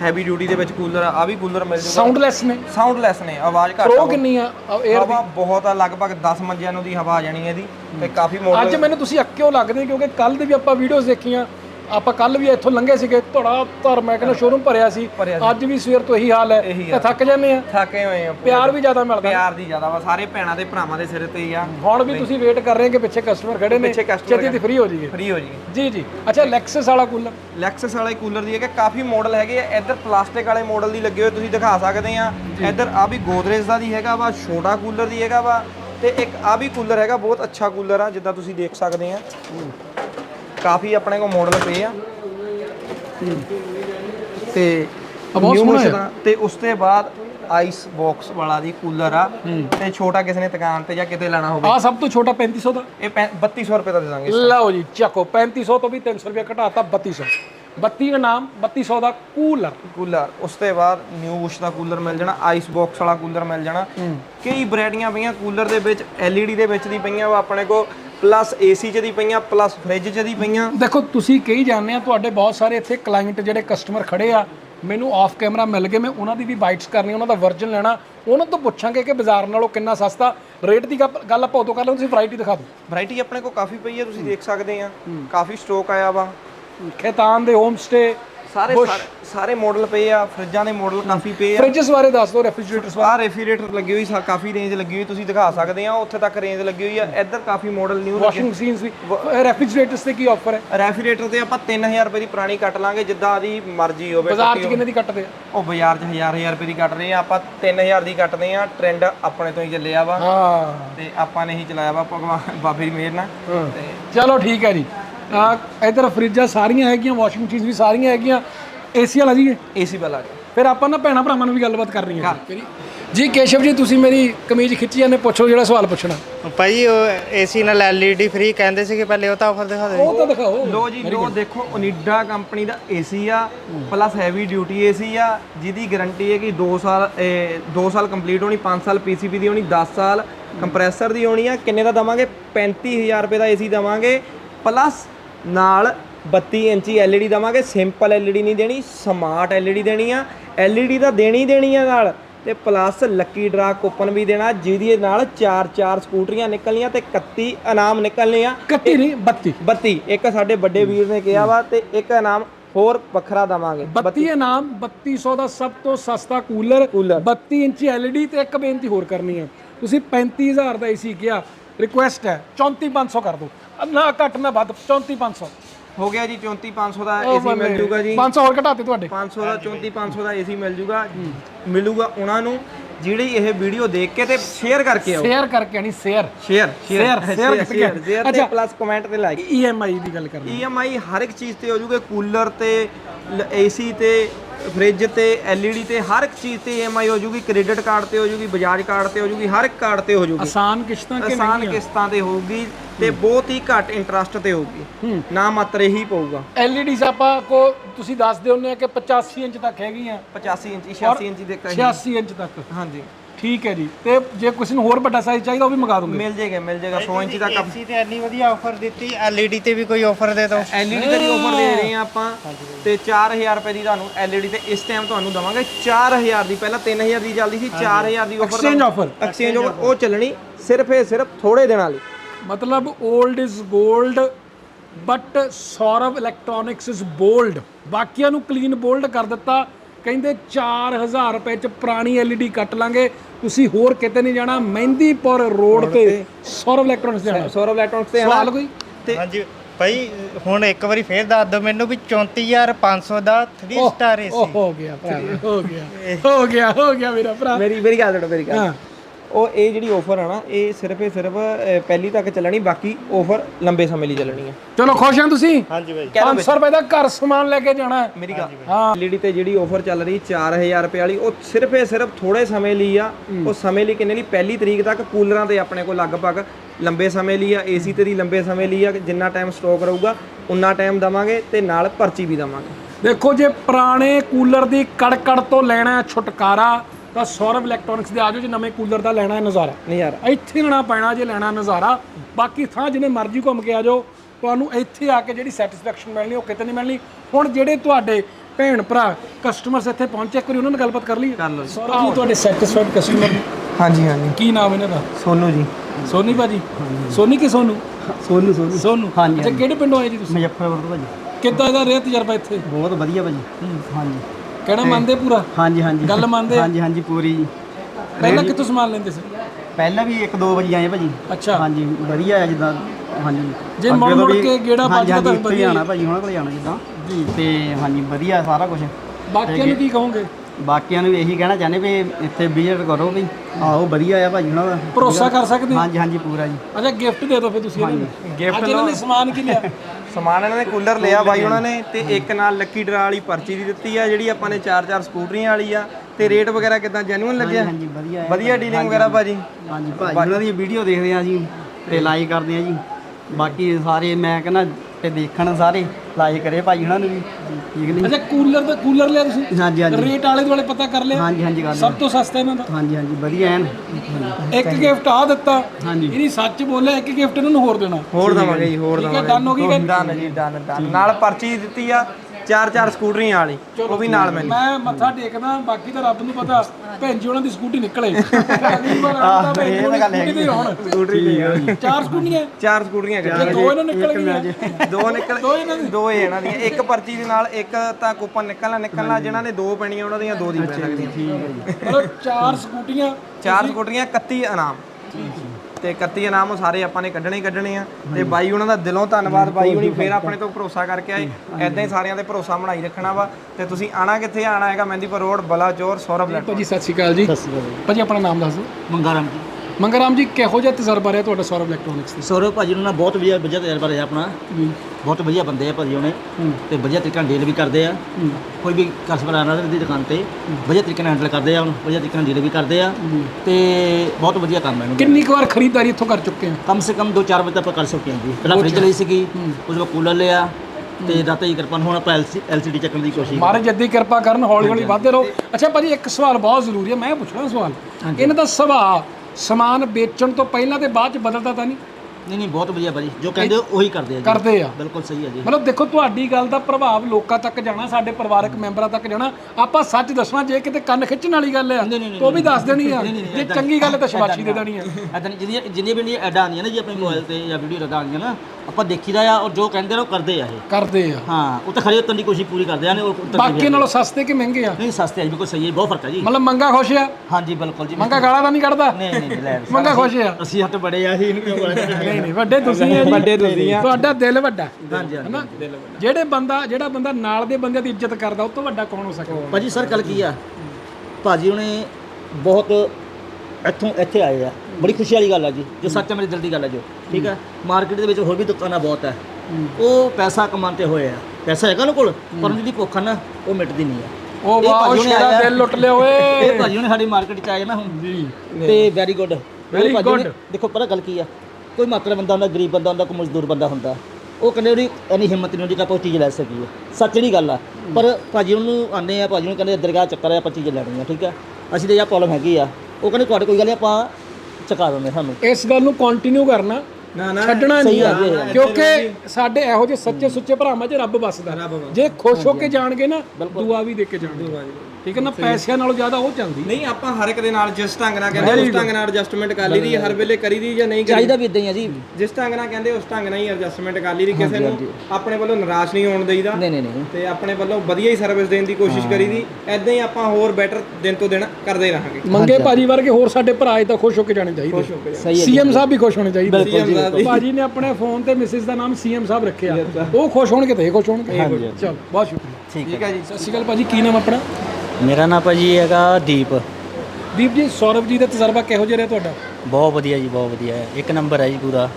ਹੈਵੀ ਡਿਊਟੀ ਦੇ ਵਿੱਚ ਕੂਲਰ ਆ ਵੀ ਕੂਲਰ ਮਿਲ ਜੂਗਾ। ਸਾਊਂਡਲੈਸ ਨੇ। ਸਾਊਂਡਲੈਸ ਨੇ ਆਵਾਜ਼ ਘੱਟ ਪ੍ਰੋ ਕਿੰਨੀ ਆ 에ਅਰ ਹਵਾ ਬਹੁਤ ਆ ਲਗਭਗ 10 ਮੰਜਿਆਂ ਨੂੰ ਦੀ ਹਵਾ ਆ ਜਾਣੀ ਹੈ ਇਹਦੀ ਤੇ ਕਾਫੀ ਮਾਡਲ ਅੱਜ ਮੈਨੂੰ ਤੁਸੀਂ ਅੱਕਿਓ ਲੱਗਦੇ ਕਿਉਂਕਿ ਕੱਲ ਦੀ ਵੀ ਆਪਾਂ ਵੀਡੀਓਜ਼ ਦੇਖੀਆਂ ਆਪਾਂ ਕੱਲ ਵੀ ਇੱਥੋਂ ਲੰਘੇ ਸੀਗੇ ਧੜਾ ਧਰ ਮੈਂ ਕਹਿੰਦਾ ਸ਼ੋਰੂਮ ਭਰਿਆ ਸੀ। ਅੱਜ ਵੀ ਸਵੇਰ ਤੋਂ ਇਹੀ ਹਾਲ ਹੈ ਇਹੀ ਤੇ ਥੱਕ ਜਾਂਦੇ ਆ? ਥੱਕੇ ਹੋਏ ਆ ਪਿਆਰ ਵੀ ਜ਼ਿਆਦਾ ਮਿਲਦਾ। ਪਿਆਰ ਦੀ ਜ਼ਿਆਦਾ ਵਾ ਸਾਰੇ ਭੈਣਾਂ ਤੇ ਭਰਾਵਾਂ ਦੇ ਸਿਰ ਤੇ ਹੀ ਆ। ਹੁਣ ਵੀ ਤੁਸੀਂ ਵੇਟ ਕਰ ਰਹੇ ਹੋ ਕਿ ਪਿੱਛੇ ਕਸਟਮਰ ਖੜੇ ਨੇ? ਪਿੱਛੇ customer ਛੇਤੀ ਫ੍ਰੀ ਹੋ ਜਾਈਏ। ਫ੍ਰੀ ਹੋ ਜੀ ਜੀ ਜੀ। ਅੱਛਾ ਲੈਕਸਸ ਵਾਲਾ ਕੂਲਰ ਲੈਕਸਸ ਵਾਲੇ ਕੂਲਰ ਦੀ ਹੈ ਕਿ ਕਾਫੀ ਮਾਡਲ ਹੈਗੇ ਆ। ਇੱਧਰ ਪਲਾਸਟਿਕ ਵਾਲੇ ਮਾਡਲ ਦੀ ਲੱਗੇ ਹੋਏ ਤੁਸੀਂ ਦਿਖਾ ਸਕਦੇ ਆ। ਇੱਧਰ ਆ ਵੀ ਗੋਦਰੇਜ ਦਾ ਦੀ ਹੈਗਾ ਵਾ ਛੋਟਾ ਕੂਲਰ ਦੀ ਹੈਗਾ ਵਾ। ਤੇ ਇੱਕ ਆ ਵੀ ਕੂਲਰ ਹੈਗਾ ਬਹੁਤ ਅੱਛਾ ਕੂਲਰ ਆ ਜਿੱਦਾਂ ਤੁਸੀਂ ਦੇਖ ਸਕਦੇ ਆ। ਕਾਫੀ ਆਪਣੇ ਕੋਲ ਮਾਡਲ ਪਏ ਆ। ਤੇ ਬਹੁਤ ਸੋਹਣਾ ਹੈ। ਦਾ ਤੇ ਉਸ ਤੋਂ ਬਾਅਦ ਆਈਸ ਬਾਕਸ ਵਾਲਾ ਦੀ ਕੂਲਰ ਆ। ਤੇ ਛੋਟਾ ਕਿਸੇ ਨੇ ਦੁਕਾਨ ਤੇ ਜਾਂ ਕਿਤੇ ਲੈਣਾ ਹੋਵੇ। ਆ ਸਭ ਤੋਂ ਛੋਟਾ 3500 ਦਾ। ਇਹ ਪੈ- 3200 ਰੁਪਏ ਦਾ ਦੇ ਦਾਂਗੇ ਲਓ ਜੀ ਚੱਕੋ। 3500 ਤੋਂ ਵੀ 300 ਰੁਪਏ ਘਟਾਤਾ 3200 32 ਇਨਾਮ 3200 ਦਾ ਕੂਲਰ ਕੂਲਰ ਉਸ ਤੋਂ ਬਾਅਦ ਨਿਊ ਬੁਸ਼ ਦਾ ਕੂਲਰ ਮਿਲ ਜਾਣਾ ਆਈਸ ਬਾਕਸ ਵਾਲਾ ਕੂਲਰ ਮਿਲ ਜਾਣਾ। ਕਈ ਵੈਰਾਈਟੀਆਂ ਪਈਆਂ ਕੂਲਰ ਦੇ ਵਿੱਚ LED ਦੇ ਵਿੱਚ ਦੀ ਪਈਆਂ ਵਾ ਆਪਣੇ ਕੋਲ। ਪਲੱਸ AC ਚ ਦੀ ਪਈਆਂ ਪਲੱਸ ਫ੍ਰਿਜ ਚ ਦੀ ਪਈਆਂ। ਦੇਖੋ ਤੁਸੀਂ ਕਹੀ ਜਾਂਦੇ ਆ ਤੁਹਾਡੇ ਬਹੁਤ ਸਾਰੇ ਇੱਥੇ ਕਲਾਇੰਟ ਜਿਹੜੇ ਕਸਟਮਰ ਖੜੇ ਆ ਮੈਨੂੰ ਆਫ ਕੈਮਰਾ ਮਿਲ ਗਏ ਮੈਂ ਉਹਨਾਂ ਦੀ ਵੀ ਬਾਈਟਸ ਕਰਨੀ ਉਹਨਾਂ ਦਾ ਵਰਜਨ ਲੈਣਾ ਉਹਨਾਂ ਤੋਂ ਪੁੱਛਾਂਗੇ ਕਿ ਬਾਜ਼ਾਰ ਨਾਲੋਂ ਕਿੰਨਾ ਸਸਤਾ ਰੇਟ ਦੀ ਗੱਲ ਗੱਲ ਆਪਾਂ ਉਦੋਂ ਕਰ ਲਾਂਗੇ ਤੁਸੀਂ ਵੈਰਾਈਟੀ ਦਿਖਾ ਦਿਓ। ਵੈਰਾਈਟੀ ਆਪਣੇ ਕੋਲ ਕਾਫੀ ਪਈ ਹੈ ਤੁਸੀਂ ਦੇਖ ਸਕਦੇ ਆ ਕਾਫੀ ਸਟਾਕ ਆਇਆ ਵਾ। ਖੇਤਾਨ ਦੇ ਹੋਮ ਸਟੇ ਸਾਰੇ ਸਾਰੇ- ਮਾਡਲ ਪਏ ਆ ਫਰਿੱਜਾਂ ਦੇ ਮਾਡਲ ਕਾਫੀ ਪਏ ਆ। ਫ੍ਰਿਜਸ ਬਾਰੇ ਦੱਸ ਦਿਓ ਰੈਫ੍ਰਿਜਰੇਟਰਸ ਬਾਰੇ। ਆਹ ਰੈਫ੍ਰਿਜਰੇਟਰ ਲੱਗੀ ਹੋਈ ਸਾ ਕਾਫੀ ਰੇਂਜ ਲੱਗੀ ਹੋਈ ਤੁਸੀਂ ਦਿਖਾ ਸਕਦੇ ਆ ਉੱਥੇ ਤੱਕ ਰੇਂਜ ਲੱਗੀ ਹੋਈ ਆ। ਇੱਧਰ ਕਾਫੀ ਮਾਡਲ ਨਿਊ ਵਾਸ਼ਿੰਗ ਮਸ਼ੀਨਸ ਵੀ। ਰੈਫ੍ਰਿਜਰੇਟਰਸ ਤੇ ਕੀ ਆਫਰ ਹੈ? ਰੈਫ੍ਰਿਜਰੇਟਰ ਤੇ ਆਪਾਂ 3000 ਰੁਪਏ ਦੀ ਪੁਰਾਣੀ ਕੱਟ ਲਾਂਗੇ ਜਿੱਦਾਂ ਦੀ ਮਰਜ਼ੀ ਹੋਵੇ ਬਾਜ਼ਾਰ 'ਚ ਕਿੰਨੇ ਦੀ ਕੱਟਦੇ ਆ? ਉਹ ਬਾਜ਼ਾਰ 'ਚ ਹਜ਼ਾਰ ਹਜ਼ਾਰ ਰੁਪਏ ਦੀ ਕੱਟ ਰਹੇ ਆ। ਆਪਾਂ 3000 ਦੀ ਕੱਟਦੇ ਆ ਟ੍ਰੈਂਡ ਆਪਣੇ ਤੋਂ ਹੀ ਚੱਲਿਆ ਵਾ। ਹਾਂ। ਤੇ ਆਪਾਂ ਨੇ ਹੀ ਚਲਾਇਆ ਵਾ ਭਗਵਾਨ ਬਾਬੇ ਦੀ ਮਿਹਰ ਨਾਲ। ਤੇ ਚਲੋ ਠੀਕ ਹੈ ਜੀ। ਆ ਇਧਰ ਫਰਿੱਜਾਂ ਸਾਰੀਆਂ ਹੈਗੀਆਂ ਵਾਸ਼ਿੰਗ ਮਸ਼ੀਨਸ ਵੀ ਸਾਰੀਆਂ ਹੈਗੀਆਂ। ਏਸੀ ਵਾਲਾ ਜੀ? ਏਸੀ ਵਾਲਾ ਜੀ। ਫਿਰ ਆਪਾਂ ਨਾ ਭੈਣਾ ਭਰਾਵਾਂ ਨੂੰ ਵੀ ਗੱਲਬਾਤ ਕਰਨੀ ਹੈ। ਜੀ ਕੇਸ਼ਵ ਜੀ ਤੁਸੀਂ ਮੇਰੀ ਕਮੀਜ਼ ਖਿੱਚੀ ਜਾਂਦੇ ਪੁੱਛੋ ਜਿਹੜਾ ਸਵਾਲ ਪੁੱਛਣਾ। ਭਾਈ ਉਹ ਏਸੀ ਨਾਲ LED ਫ੍ਰੀ ਕਹਿੰਦੇ ਸੀਗੇ ਪਹਿਲੇ ਉਹ ਤਾਂ ਆਫਰ ਦਿਖਾ ਦਿਓ। ਉਹ ਤਾਂ ਦਿਖਾਓ। ਲੋ ਜੀ ਲੋ ਦੇਖੋ ਓਨੀਡਾ ਕੰਪਨੀ ਦਾ ਏਸੀ ਆ ਪਲੱਸ ਹੈਵੀ ਡਿਊਟੀ ਏਸੀ ਆ ਜਿਹਦੀ ਗਾਰੰਟੀ ਹੈ ਕਿ 2 ਸਾਲ 2 ਸਾਲ ਕੰਪਲੀਟ ਹੋਣੀ 5 ਸਾਲ ਪੀਸੀਬੀ ਦੀ ਹੋਣੀ 10 ਸਾਲ ਕੰਪਰੈਸਰ ਦੀ ਹੋਣੀ ਆ। ਕਿੰਨੇ ਦਾ ਦਵਾਂਗੇ? 35000 ਰੁਪਏ ਦਾ ਏਸੀ ਦਵਾਂਗੇ ਪਲੱਸ ਨਾਲ 32 ਇੰਚੀ LED ਦਵਾਂਗੇ। ਸਿੰਪਲ LED ਨਹੀਂ ਦੇਣੀ ਸਮਾਰਟ LED ਦੇਣੀ ਆ। LED ਤਾਂ ਦੇਣੀ ਦੇਣੀ ਆ ਨਾਲ। ਤੇ ਪਲੱਸ ਲੱਕੀ ਡਰਾ ਕੂਪਨ ਵੀ ਦੇਣਾ ਜਿਹਦੇ ਨਾਲ 4-4 ਸਕੂਟਰੀਆਂ ਨਿਕਲਣੀਆਂ ਤੇ 31 ਇਨਾਮ ਨਿਕਲਣੇ ਆ। 31 ਨਹੀਂ 32 32 ਇੱਕ ਸਾਡੇ ਵੱਡੇ ਵੀਰ ਨੇ ਕਿਹਾ ਵਾ ਤੇ ਇੱਕ ਇਨਾਮ ਹੋਰ ਵੱਖਰਾ ਦਵਾਂਗੇ। 32 ਇਨਾਮ 3200 ਦਾ ਸਭ ਤੋਂ ਸਸਤਾ ਕੂਲਰ ਕੂਲਰ। 32 ਇੰਚੀ LED ਤੇ ਇੱਕ ਬੇਨਤੀ ਹੋਰ ਕਰਨੀ ਹੈ। ਤੁਸੀਂ 35000 ਦਾ ਏਸੀ ਕਿਹਾ ਰਿਕੁਐਸਟ ਹੈ 34500 ਕਰ ਦਿਓ। ਨਾ ਘੱਟ ਨਾ ਵੱਧ 34500 ਹੋ ਗਿਆ ਜੀ 34500 ਦਾ ਏਸੀ ਮਿਲ ਜੂਗਾ ਜੀ। 500 ਹੋਰ ਘਟਾਤੇ ਤੁਹਾਡੇ। 500 ਦਾ 34500 ਦਾ ਏਸੀ ਮਿਲ ਜੂਗਾ। ਮਿਲੂਗਾ ਉਹਨਾਂ ਨੂੰ ਜਿਹੜੀ ਇਹ ਵੀਡੀਓ ਦੇਖ ਕੇ ਤੇ ਸ਼ੇਅਰ ਕਰਕੇ ਆਓ। ਸ਼ੇਅਰ ਕਰਕੇ ਆਣੀ ਸ਼ੇਅਰ ਸ਼ੇਅਰ ਗਿਆ? ਸ਼ੇਅਰ ਤੇ ਅੱਛਾ। ਪਲੱਸ ਕਮੈਂਟ ਤੇ ਲਾਈਕ EMI ਦੀ ਗੱਲ ਕਰਨੀ। EMI ਹਰ ਇੱਕ ਚੀਜ਼ ਤੇ ਹੋ ਜੂਗੇ ਕੂਲਰ ਤੇ ਏਸੀ ਤੇ ਫ੍ਰਿਜ ਤੇ LED ਤੇ ਹਰ ਇੱਕ ਚੀਜ਼ ਤੇ EMI ਹੋ ਜੂਗੀ ਕ੍ਰੈਡਿਟ ਕਾਰਡ ਤੇ ਹੋ ਜੂਗੀ ਬਜਾਜ ਕਾਰਡ ਤੇ ਹੋ ਜੂਗੀ ਹਰ ਇੱਕ ਕਾਰਡ ਤੇ ਹੋ ਜੂਗੀ। ਆਸਾਨ ਕਿਸ਼ਤਾਂ ਕਿ ਆਸਾਨ ਕਿਸ਼ਤਾਂ ਤੇ ਹੋਊਗੀ ਤੇ ਬਹੁਤ ਹੀ ਘੱਟ ਇੰਟਰਸਟ ਤੇ ਹੋਊਗੀ। ਨਾ ਮਾਤਰ ਹੀ ਪਊਗਾ। ਐਲਈਡੀਜ਼ ਆਪਾਂ ਕੋ ਤੁਸੀਂ ਦੱਸਦੇ ਹੁੰਦੇ ਆ ਕਿ 85 ਇੰਚ ਤੱਕ ਹੈਗੀਆਂ। 85 ਇੰਚ 86 ਇੰਚ ਦੇ ਕਹੀ 86 ਇੰਚ ਤੱਕ। ਹਾਂਜੀ। ਠੀਕ ਹੈ ਜੀ। ਤੇ ਜੇ ਕਿਸੇ ਨੂੰ ਹੋਰ ਵੱਡਾ ਸਾਈਜ਼ ਚਾਹੀਦਾ ਉਹ ਵੀ ਮੰਗਾ ਦੋਗੇ। ਮਿਲ ਜੇਗਾ ਮਿਲ ਜੇਗਾ। 100 ਇੰਚ ਤੱਕ ਏਸੀ ਤੇ ਇੰਨੀ ਵਧੀਆ ਆਫਰ ਦਿੱਤੀ LED ਤੇ ਵੀ ਕੋਈ ਆਫਰ ਦੇ ਦਿਓ। LED ਤੇ ਵੀ ਆਫਰ ਦੇ ਰਹੇ ਆ ਆਪਾਂ। ਤੇ 4000 ਰੁਪਏ ਦੀ ਤੁਹਾਨੂੰ LED ਤੇ ਇਸ ਟਾਈਮ ਤੁਹਾਨੂੰ ਦਵਾਂਗੇ। 4000 ਦੀ ਪਹਿਲਾਂ 3000 ਦੀ ਚੱਲਦੀ ਸੀ 4000 ਦੀ offer Exchange offer? Exchange offer ਉਹ ਚੱਲਣੀ ਸਿਰਫ ਇਹ ਸਿਰਫ ਥੋੜੇ ਦਿਨਾਂ ਲਈ। ਮਤਲਬ 올ਡ ਇਜ਼ 골ਡ but Saurav electronics is bold ਬਾਕੀਆਂ ਨੂੰ ਕਲੀਨ ਬੋਲਡ ਕਰ ਦਿੱਤਾ। ਕਹਿੰਦੇ 4000 ਰੁਪਏ ਚ ਪੁਰਾਣੀ LED ਕੱਟ ਲਾਂਗੇ। ਤੁਸੀਂ ਹੋਰ ਕਿਤੇ ਨਹੀਂ ਜਾਣਾ ਮਹਿੰਦੀਪੁਰ ਰੋਡ ਤੇ ਸੌਰਵ ਇਲੈਕਟ੍ਰੋਨਿਕਸ ਜਾਣਾ ਸੌਰਵ ਇਲੈਕਟ੍ਰੋਨਿਕਸ ਤੇ ਸਵਾਲ ਕੋਈ? ਹਾਂਜੀ ਭਾਈ ਹੁਣ ਇੱਕ ਵਾਰੀ ਫੇਰ ਦੱਸ ਦਿਓ ਮੈਨੂੰ ਵੀ 34500 ਦਾ 3 ਸਟਾਰ ਉਹ ਏਸੀ ਹੋ ਗਿਆ ਭਰਾ ਹੋ ਗਿਆ ਹੋ ਗਿਆ ਹੋ ਗਿਆ ਮੇਰਾ ਭਰਾ। ਮੇਰੀ ਮੇਰੀ ਗੱਲ ਸੁਣੋ ਮੇਰੀ ਗੱਲ। ਹਾਂ। ਉਹ ਇਹ ਜਿਹੜੀ ਆਫਰ ਆ ਨਾ ਇਹ ਸਿਰਫ ਇਹ ਸਿਰਫ ਪਹਿਲੀ ਤੱਕ ਚੱਲਣੀ ਬਾਕੀ ਆਫਰ ਲੰਬੇ ਸਮੇਂ ਲਈ ਚੱਲਣੀ ਹੈ ਚਲੋ ਖੁਸ਼ ਹਾਂ ਤੁਸੀਂ? ਹਾਂਜੀ ਭਾਈ 500 ਰੁਪਏ ਦਾ ਘਰ ਸਮਾਨ ਲੈ ਕੇ ਜਾਣਾ ਹੈ। ਮੇਰੀ ਗੱਲ ਹਾਂ। LED ਤੇ ਜਿਹੜੀ ਆਫਰ ਚੱਲ ਰਹੀ 4000 ਰੁਪਏ ਵਾਲੀ ਉਹ ਸਿਰਫ ਇਹ ਸਿਰਫ ਥੋੜੇ ਸਮੇਂ ਲਈ ਆ। ਉਹ ਸਮੇਂ ਲਈ ਕਿੰਨੇ ਲਈ? ਪਹਿਲੀ ਤਰੀਕ ਤੱਕ ਕੂਲਰਾਂ ਤੇ ਆਪਣੇ ਕੋਲ ਲਗਭਗ ਲੰਬੇ ਸਮੇਂ ਲਈ ਆ ਏਸੀ ਤੇ ਦੀ ਲੰਬੇ ਸਮੇਂ ਲਈ ਆ ਜਿੰਨਾ ਟਾਈਮ ਸਟਾਕ ਰਹੂਗਾ ਉਨਾ ਟਾਈਮ ਦਵਾਂਗੇ ਤੇ ਨਾਲ ਪਰਚੀ ਵੀ ਦਵਾਂਗੇ। ਦੇਖੋ ਜੇ ਪੁਰਾਣੇ ਕੂਲਰ ਦੀ ਕੜਕੜ ਤੋਂ ਲੈਣਾ ਹੈ ਛੁਟਕਾਰਾ ਤਾਂ ਸੌਰਵ ਇਲੈਕਟ੍ਰੋਨਿਕਸ ਦੇ ਆਜੋ ਜੇ ਨਵੇਂ ਕੂਲਰ ਦਾ ਲੈਣਾ ਹੈ ਨਜ਼ਾਰਾ। ਨਜ਼ਾਰਾ। ਇੱਥੇ ਲੈਣਾ ਪੈਣਾ ਜੇ ਲੈਣਾ ਨਜ਼ਾਰਾ। ਬਾਕੀ ਥਾਂ ਜਿੰਨੇ ਮਰਜ਼ੀ ਘੁੰਮ ਕੇ ਆਜੋ ਤੁਹਾਨੂੰ ਇੱਥੇ ਆ ਕੇ ਜਿਹੜੀ ਸੈਟੀਸਫੈਕਸ਼ਨ ਮਿਲਣੀ ਉਹ ਕਿਤੇ ਨਹੀਂ ਮਿਲਣੀ। ਹੁਣ ਜਿਹੜੇ ਤੁਹਾਡੇ ਭੈਣ ਭਰਾ ਕਸਟਮਰਸ ਇੱਥੇ ਪਹੁੰਚੇ ਇੱਕ ਵਾਰੀ ਉਹਨਾਂ ਨਾਲ ਗੱਲਬਾਤ ਕਰ ਲਈ। ਕਰ ਲਓ ਜੀ। ਸੌਰਵ ਜੀ ਤੁਹਾਡੇ ਸੈਟੀਸਫਾਈਡ ਕਸਟਮਰ ਹਾਂਜੀ ਹਾਂਜੀ। ਕੀ ਨਾਮ ਇਹਨਾਂ ਦਾ? ਸੋਨੂ ਜੀ। ਸੋਨੀ ਭਾਜੀ? ਸੋਨੀ ਕਿ ਸੋਨੂ? ਸੋਨੂ ਸੋਨੂ। ਸੋਨੂ। ਹਾਂਜੀ, ਅੱਛਾ ਕਿਹੜੇ ਪਿੰਡੋਂ ਆਏ ਜੀ ਤੁਸੀਂ? ਮੁਜ਼ੱਫਰਪੁਰ ਤੋਂ ਭਾਜੀ। ਕਿੱਦਾਂ ਦਾ ਰਿਹਾ ਤਜਰਬਾ ਇੱਥੇ? ਬਹੁਤ ਵਧੀਆ ਭਾਜੀ। ਹਾਂਜੀ। ਕਹਿਣਾ ਮੰਨਦੇ ਪੂਰਾ? ਹਾਂਜੀ ਹਾਂਜੀ। ਗੱਲ ਮੰਨਦੇ? ਆ? ਹਾਂਜੀ ਹਾਂਜੀ ਪੂਰੀ। ਜੀ ਪਹਿਲਾਂ ਕਿੱਥੋਂ ਸਮਾਨ ਲੈਂਦੇ ਸੀ? ਪਹਿਲਾਂ ਵੀ 1-2 ਵਜੇ ਆਏ ਭਾਜੀ। ਅੱਛਾ। ਹਾਂਜੀ ਵਧੀਆ ਹੈ ਜਿੱਦਾਂ ਹਾਂਜੀ। ਜੇ ਅੱਗੇ ਮੁੜ ਤੋਂ ਮੁੜ ਵੀ- ਕੇ ਗੇੜਾ ਵੱਜਦਾ ਹਾਂਜੀ, ਤਾਂ ਇੱਥੋਂ ਹੀ ਵਧੀਆ ਆਣਾ ਭਾਜੀ ਉਹਨਾਂ ਕੋਲ ਜਾਣਾ ਜਿੱਦਾਂ। ਜੀ। ਤੇ ਹਾਂਜੀ ਵਧੀਆ ਸਾਰਾ ਕੁਝ ਬਾਕੀਆਂ ਨੂੰ ਕੀ ਕਹੋਗੇ? ਬਾਕੀਆਂ ਨੂੰ ਵੀ ਇਹੀ ਕਹਿਣਾ ਚਾਹੁੰਦੇ ਵੀ ਇੱਥੇ ਵਿਜ਼ਿਟ ਕਰੋ ਵੀ। ਆਓ ਵਧੀਆ ਆ ਭਾਜੀ ਉਹਨਾਂ ਦਾ। ਭਰੋਸਾ ਕਰ ਸਕਦੇ? ਹੋ? ਹਾਂਜੀ ਹਾਂਜੀ ਪੂਰਾ ਜੀ। ਅੱਛਾ ਗਿਫਟ ਦੇ ਦਿਓ ਫਿਰ ਤੁਸੀਂ ਇਹਨਾਂ ਨੂੰ। ਅੱਜ ਇਹਨਾਂ ਨੇ ਸਮਾਨ ਕੀ ਲਿਆ? ਸਮਾਨ ਇਹਨਾਂ ਨੇ ਕੂਲਰ ਲਿਆ ਬਾਈ ਉਹਨਾਂ ਨੇ ਤੇ ਇੱਕ ਨਾਲ ਲੱਕੀ ਡਰਾ ਵਾਲੀ ਪਰਚੀ ਦੀ ਦਿੱਤੀ ਆ ਜਿਹੜੀ ਆਪਾਂ ਨੇ 4-4 ਸਕੂਟਰੀਆਂ ਵਾਲੀ ਆ। ਤੇ ਰੇਟ ਵਗੈਰਾ ਕਿਦਾਂ ਜੈਨੂਇਨ ਲੱਗਿਆ? ਹਾਂਜੀ ਵਧੀਆ ਵਧੀਆ ਡੀਲਿੰਗ ਵਗੈਰਾ ਭਾਜੀ? ਹਾਂਜੀ ਭਾਜੀ ਉਹਨਾਂ ਦੀ ਵੀਡੀਓ ਦੇਖਦੇ ਆ ਜੀ ਤੇ ਲਾਈਕ ਕਰਦੇ ਆ ਜੀ। ਬਾਕੀ ਸਾਰੇ ਮੈਂ ਕਹਿੰਦਾ ਤੇ ਦੇਖਣ ਸਾਰੇ। ਲਾਈਕ ਕਰੇ ਭਾਜੀ ਉਹਨਾਂ ਨੂੰ ਵੀ ਠੀਕ ਨਹੀਂ? ਅੱਛਾ ਕੂਲਰ ਦਾ ਕੂਲਰ ਲਿਆ ਤੁਸੀਂ? ਹਾਂਜੀ ਹਾਂਜੀ। ਰੇਟ ਆਲੇ ਦੁਆਲੇ ਪਤਾ ਕਰ ਲਿਆ? ਹਾਂਜੀ ਹਾਂਜੀ ਗੱਲ ਸਭ ਤੋਂ ਸਸਤਾ ਇਹਨਾਂ ਦਾ। ਹਾਂਜੀ ਹਾਂਜੀ ਵਧੀਆ ਐਨ। ਇੱਕ ਗਿਫਟ ਆ ਦਿੱਤਾ। ਹਾਂਜੀ। ਇਹਦੀ ਸੱਚ ਬੋਲਿਆ ਇੱਕ ਗਿਫਟ ਇਹਨਾਂ ਨੂੰ ਹੋਰ ਦੇਣਾ। ਹੋਰ ਦਵਾਂਗੇ ਜੀ ਹੋਰ ਠੀਕ ਹੈ ਦਵਾਂਗੇ। ਡਨ ਹੋ ਗਈ ਗੱਲ ਡਨ ਜੀ ਡਨ ਡਨ ਨਾਲ ਪਰਚੀ ਦਿੱਤੀ ਆ 4-4 ਸਕੂਟਰੀਆਂ ਵਾਲੀ ਉਹ ਵੀ ਨਾਲ ਮੈਨੂੰ ਮੈਂ ਮੱਥਾ ਟੇਕਦਾ ਬਾਕੀ ਤਾਂ ਰੱਬ ਨੂੰ ਪਤਾ ਭੈਣ ਜੀ ਉਹਨਾਂ ਦੀ ਸਕੂਟੀ ਨਿਕਲੇ ਸਕੂਟਰੀ ਚਾਰ ਸਕੂਟੀਆਂ ਚਾਰ ਸਕੂਟਰੀਆਂ ਦੋ ਇਹਨਾਂ ਨਿਕਲ ਗਈਆਂ। ਦੋ ਨਿਕਲ ਦੋ ਇਹਨਾਂ ਦੀ? ਦੋ ਹੀ ਇਹਨਾਂ ਦੀਆਂ। ਇੱਕ ਪਰਚੀ ਦੇ ਨਾਲ ਇੱਕ ਤਾਂ ਕੂਪਨ ਨਿਕਲਣਾ ਨਿਕਲਣਾ ਜਿਨ੍ਹਾਂ ਨੇ ਦੋ ਪੈਣੀਆਂ ਉਹਨਾਂ ਦੀਆਂ ਦੋ ਦੀ ਪੈ ਸਕਦੀਆਂ ਮਤਲਬ ਚਾਰ ਸਕੂਟੀਆਂ ਚਾਰ ਸਕੂਟਰੀਆਂ 31 ਇਨਾਮ। ਤੇ 31 ਇਨਾਮ ਉਹ ਸਾਰੇ ਆਪਾਂ ਨੇ ਕੱਢਣੇ ਹੀ ਕੱਢਣੇ ਆ। ਤੇ ਬਾਈ ਉਹਨਾਂ ਦਾ ਦਿਲੋਂ ਧੰਨਵਾਦ ਬਾਈ ਹੁਣੀ ਫੇਰ ਆਪਣੇ ਤੋਂ ਭਰੋਸਾ ਕਰਕੇ ਆਏ। ਐਦਾਂ ਹੀ ਸਾਰਿਆਂ ਤੇ ਭਰੋਸਾ ਬਣਾਈ ਰੱਖਣਾ ਵਾ। ਤੇ ਤੁਸੀਂ ਆਣਾ ਕਿੱਥੇ? ਆਣਾ ਹੈਗਾ ਮਹਿੰਦੀਪੁਰ ਰੋਡ ਬਲਾਚੌਰ ਸੌਰਵ ਲੈਟ ਭਾਜੀ ਸਤਿ ਸ਼੍ਰੀ ਅਕਾਲ ਜੀ। ਭਾਜੀ ਆਪਣਾ ਨਾਮ ਦੱਸ ਦਿਓ। ਮੰਗਾਰਾਮ ਜੀ। ਮੰਗਰਾਮ ਜੀ ਕਿਹੋ ਜਿਹਾ ਤਜਰਬਾ ਰਿਹਾ ਤੁਹਾਡਾ ਸੌਰਵ ਇਲੈਕਟ੍ਰੋਨਿਕਸ ਤੇ? ਸੌਰਵ ਭਾਜੀ ਨੂੰ ਨਾ ਬਹੁਤ ਵਧੀਆ ਵਧੀਆ ਤਜਰਬਾ ਰਿਹਾ ਆਪਣਾ। ਬਹੁਤ ਵਧੀਆ ਬੰਦੇ ਆ ਭਾਜੀ ਉਹਨੇ। ਤੇ ਵਧੀਆ ਤਰੀਕੇ ਨਾਲ ਡੀਲ ਵੀ ਕਰਦੇ ਆ। ਕੋਈ ਵੀ ਕਸਟਮਰ ਆਣਾ ਦੀ ਦੁਕਾਨ ਤੇ ਵਧੀਆ ਤਰੀਕੇ ਨਾਲ ਹੈਂਡਲ ਕਰਦੇ ਆ ਉਹਨੂੰ ਵਧੀਆ ਤਰੀਕੇ ਨਾਲ ਡੀਲ ਵੀ ਕਰਦੇ ਆ। ਤੇ ਬਹੁਤ ਵਧੀਆ ਕੰਮ ਹੈ ਇਹਨੂੰ। ਕਿੰਨੀ ਕੁ ਵਾਰ ਖਰੀਦਦਾਰੀ ਇੱਥੋਂ ਕਰ ਚੁੱਕੇ ਆ? ਕਮ ਸੇ ਕਮ 2-4 ਵਜੇ ਤੱਕ ਆਪਾਂ ਕਰ ਸਕਦੇ ਹਾਂ ਜੀ। ਪਹਿਲਾਂ ਫ੍ਰਿਜ ਲਈ ਸੀਗੀ ਉਸ ਤੋਂ ਕੂਲਰ ਲਿਆ ਤੇ ਦਾਤਾ ਜੀ ਕਿਰਪਾ ਨਾਲ ਹੁਣ ਆਪਾਂ ਐਲਸੀਡੀ ਚੱਕਣ ਦੀ ਕੋਸ਼ਿਸ਼ ਮਹਾਰਾਜ ਜੱਦੀ ਕਿਰਪਾ ਕਰਨ ਹੌਲੀ ਹੌਲੀ ਵਧਦੇ ਰਹੋ। ਅੱਛਾ ਭਾਜੀ ਇੱਕ ਸਵਾਲ ਬਹੁਤ ਜ਼ਰੂਰੀ ਹੈ ਮੈਂ ਪੁੱਛਣਾ ਸਵਾਲ। ਇਹਨਾਂ ਦਾ ਸੁਭਾਅ ਸਮਾਨ ਵੇਚਣ ਤੋਂ ਪਹਿਲਾਂ ਤੇ ਬਾਅਦ ਚ ਬਦਲਦਾ ਤਾਂ ਨਹੀਂ। ਨਹੀਂ ਨਹੀਂ ਬਹੁਤ ਵਧੀਆ ਭਾਜੀ। ਜੋ ਕਹਿੰਦੇ ਹੋ ਉਹੀ ਕਰਦੇ ਆ ਜੀ। ਕਰਦੇ ਆ। ਬਿਲਕੁਲ ਸਹੀ ਹੈ ਜੀ। ਮਤਲਬ ਦੇਖੋ ਤੁਹਾਡੀ ਗੱਲ ਦਾ ਪ੍ਰਭਾਵ ਲੋਕਾਂ ਤੱਕ ਜਾਣਾ ਸਾਡੇ ਪਰਿਵਾਰਕ ਮੈਂਬਰਾਂ ਤੱਕ ਜਾਣਾ। ਆਪਾਂ ਸੱਚ ਦੱਸਣਾ ਜੇ ਕਿਤੇ ਕੰਨ ਖਿੱਚਣ ਵਾਲੀ ਗੱਲ ਆ ਤਾਂ ਉਹ ਵੀ ਦੱਸ ਦੇਣੀ ਆ। ਜੇ ਚੰਗੀ ਗੱਲ ਹੈ ਤਾਂ ਸ਼ਾਬਾਸ਼ੀ ਦੇ ਦੇਣੀ ਆ। ਐਦਾਂ ਜਿੰਨੀਆਂ ਜਿੰਨੀਆਂ ਵੀ ਐਡਾਂ ਆਉਂਦੀਆਂ ਨੇ ਜੀ ਆਪਣੇ ਮੋਬਾਈਲ ਤੇ ਜਾਂ ਵੀਡੀਓ ਐਡਾਂ ਆਉਂਦੀਆਂ ਨਾ ਆਪਾਂ ਦੇਖੀਦਾ ਆ ਔਰ ਜੋ ਕਹਿੰਦੇ ਨੇ ਉਹ ਕਰਦੇ ਆ ਇਹ। ਕਰਦੇ ਆ। ਹਾਂ ਉਹ ਤਾਂ ਖਰੇ ਉਤਰਨ ਦੀ ਕੋਸ਼ਿਸ਼ ਪੂਰੀ ਕਰਦੇ ਆ ਨੇ ਉਹ ਬਾਕੀ ਨਾਲੋਂ ਸਸਤੇ ਕਿ ਮਹਿੰਗੇ ਆ? ਨਹੀਂ ਸਸਤੇ ਆ ਜੀ ਬਿਲਕੁਲ ਸਹੀ ਹੈ ਬਹੁਤ ਫ਼ਰਕ ਹੈ ਜੀ। ਮਤਲਬ ਮੰਗਾ ਖੁਸ਼ ਆ? ਹਾਂਜੀ ਬਿਲਕੁਲ ਜੀ ਮੰਗਾ ਗਾਲਾਂ ਤਾਂ ਨਹੀਂ ਕੱਢਦਾ? ਨਹੀਂ ਨਹੀਂ ਲੈ ਮੰਗਾ ਖੁਸ਼ ਆ? ਅਸੀਂ ਹੱਟ ਬੜੇ ਆ ਅਸੀਂ ਇਹਨੂੰ ਕਿਉਂ ਬੜਾ ਨਹੀਂ ਨਹੀਂ ਵੱਡੇ ਤੁਸੀਂ ਆ ਜੀ। ਵੱਡੇ ਤੁਸੀਂ। ਆ। ਤੁਹਾਡਾ ਦਿਲ ਵੱਡਾ। ਹਾਂਜੀ ਹੈਨਾ? ਜਿਹੜੇ ਬੰਦਾ ਜਿਹੜਾ ਬੰਦਾ ਨਾਲ ਦੇ ਬੰਦਿਆਂ ਦੀ ਇੱਜ਼ਤ ਕਰਦਾ ਉਹ ਤੋਂ ਵੱਡਾ ਕੌਣ ਹੋ ਸਕਦਾ? ਭਾਜੀ ਸਰ ਗੱਲ ਕੀ ਆ? ਭਾਜੀ ਉਹਨੇ ਬਹੁਤ ਇੱਥੋਂ ਇੱਥੇ ਆਏ ਆ। ਬੜੀ ਖੁਸ਼ੀ ਵਾਲੀ ਗੱਲ ਆ ਜੀ ਜੋ ਸੱਚ ਹੈ ਮੇਰੇ ਦਿਲ ਦੀ ਗੱਲ ਆ ਜੋ। ਠੀਕ ਆ? ਮਾਰਕੀਟ ਦੇ ਵਿੱਚ ਹੋਰ ਵੀ ਦੁਕਾਨਾਂ ਬਹੁਤ ਆ। ਉਹ ਪੈਸਾ ਕਮਾਉਂਦੇ ਹੋਏ ਆ। ਪੈਸਾ ਹੈਗਾ ਉਹਨਾਂ ਕੋਲ ਪਰ ਉਹਦੀ ਜਿਹੜੀ ਭੁੱਖ ਨਾ ਉਹ ਮਿਟਦੀ ਨਹੀਂ ਆ। ਉਹ ਵਾਹ ਸ਼ੇਰਾ। ਦਿਲ ਲੁੱਟ ਲਿਆ ਓਏ। ਇਹ ਭਾਜੀ ਹੁਣੇ ਸਾਡੀ ਮਾਰਕੀਟ ਚ ਆਏ ਨਾ ਹੁਣ। ਜੀ। ਤੇ ਵੈਰੀ ਗੁੱਡ Very good. ਦੇਖੋ ਪਤਾ ਗੱਲ ਕੀ ਆ? ਕੋਈ ਮਾਤਰਾ ਬੰਦਾ ਹੁੰਦਾ ਗਰੀਬ ਬੰਦਾ ਹੁੰਦਾ ਕੋਈ ਮਜ਼ਦੂਰ ਬੰਦਾ ਹੁੰਦਾ ਉਹ ਕਹਿੰਦੇ ਉਹਦੀ ਇੰਨੀ ਹਿੰਮਤ ਨਹੀਂ ਹੁੰਦੀ ਕਿ ਆਪਾਂ ਉਹ ਚੀਜ਼ ਲੈ ਸਕੀਏ। ਸੱਚ ਦੀ ਗੱਲ ਆ। ਪਰ ਭਾਜੀ ਉਹਨੂੰ ਆਨੇ ਆ ਭਾਜੀ ਨੂੰ ਕਹਿੰਦੇ ਦਰਗਾਹ ਚੱਕਰ ਆ ਆਪਾਂ ਚੀਜ਼ ਲੈਣੀ ਆ ਠੀਕ ਆ? ਅਸੀਂ ਤੇ ਇਹ ਪ੍ਰੋਬਲਮ ਹੈਗੀ ਆ। ਉਹ ਕਹਿੰਦੇ ਤੁਹਾਡੇ ਕੋਈ ਗੱਲ ਨਹੀਂ ਆਪਾਂ ਚੁਕਾ ਦਿੰਦੇ ਸਾਨੂੰ। ਇਸ ਗੱਲ ਨੂੰ ਕੰਟੀਨਿਊ ਕਰਨਾ। ਨਾ ਨਾ ਛੱਡਣਾ ਨਹੀਂ ਆ। ਕਿਉਂਕਿ ਸਾਡੇ ਇਹੋ ਜਿਹੇ ਸੱਚੇ ਸੁੱਚੇ ਭਰਾਵਾਂ 'ਚ ਰੱਬ ਵੱਸਦਾ। ਜੇ ਖੁਸ਼ ਹੋ ਕੇ ਜਾਣਗੇ ਨਾ ਦੁਆ ਵੀ ਦੇ ਕੇ ਜਾਣਗੇ। ਠੀਕ ਹੈ ਨਾ ਪੈਸਿਆਂ ਨਾਲੋਂ ਜ਼ਿਆਦਾ ਉਹ ਚੱਲਦੀ ਨਹੀਂ ਆਪਾਂ ਹਰ ਇੱਕ ਦੇ ਨਾਲ ਜਿਸ ਢੰਗ ਨਾਲ ਕਹਿੰਦੇ ਉਸ ਢੰਗ ਨਾਲ ਐਡਜਸਟਮੈਂਟ ਕਰ ਲਈਦੀ ਹਰ ਵੇਲੇ ਕਰੀਦੀ ਜਾਂ ਨਹੀਂ ਕਰੀ। ਚਾਹੀਦਾ ਵੀ ਇਦਾਂ ਹੀ ਆ ਜੀ। ਜਿਸ ਢੰਗ ਨਾਲ ਕਹਿੰਦੇ ਉਸ ਢੰਗ ਨਾਲ ਹੀ ਐਡਜਸਟਮੈਂਟ ਕਰ ਲਈਦੀ ਕਿਸੇ ਨੂੰ ਆਪਣੇ ਵੱਲੋਂ ਨਿਰਾਸ਼ ਨਹੀਂ ਹੋਣ ਦੇਈਦਾ। ਨਹੀਂ ਨਹੀਂ ਨਹੀਂ। ਤੇ ਆਪਣੇ ਵੱਲੋਂ ਵਧੀਆ ਹੀ ਸਰਵਿਸ ਦੇਣ ਦੀ ਕੋਸ਼ਿਸ਼ ਕਰੀਦੀ ਐਦਾਂ ਹੀ ਆਪਾਂ ਹੋਰ ਬੈਟਰ ਦਿਨ ਤੋਂ ਦਿਨ ਕਰਦੇ ਰਹਾਂਗੇ। ਮੰਗੇ ਭਾਜੀ ਵਰਗੇ ਹੋਰ ਸਾਡੇ ਭਰਾ ਇਹ ਤਾਂ ਖੁਸ਼ ਹੋ ਕੇ ਜਾਣੇ ਚਾਹੀਦੇ। ਸਹੀ ਹੈ ਸੀਐਮ ਸਾਹਿਬ ਵੀ ਖੁਸ਼ ਹੋਣੇ ਚਾਹੀਦੇ। ਬਿਲਕੁਲ ਜੀ, ਬਿਲਕੁਲ। ਭਾਜੀ ਨੇ ਆਪਣੇ ਫੋਨ ਤੇ ਮਿਸਿਸ ਦਾ ਨਾਮ ਸੀਐਮ ਸਾਹਿਬ ਰੱਖਿਆ। ਉਹ ਖੁਸ਼ ਹੋਣਗੇ ਤੇ ਇਹ ਖੁਸ਼ ਹੋਣਗੇ। ਚਲ ਬਹੁਤ ਸ਼ੁਕਰੀਆ। ਠੀਕ ਹੈ ਜੀ। ਸਤਿ ਸ਼੍ਰੀ ਅਕਾਲ ਭਾਜੀ ਕੀ ਨਾਮ ਆਪਣਾ? ਮੇਰਾ ਨਾਮ ਭਾਜੀ ਹੈਗਾ ਦੀਪ। ਦੀਪ ਜੀ ਸੌਰਵ ਜੀ ਦਾ ਤਜਰਬਾ ਕਿਹੋ ਜਿਹਾ ਰਿਹਾ ਤੁਹਾਡਾ? ਬਹੁਤ ਵਧੀਆ ਜੀ ਬਹੁਤ ਵਧੀਆ। ਹੈ ਇੱਕ ਨੰਬਰ ਹੈ ਜੀ ਪੂਰਾ।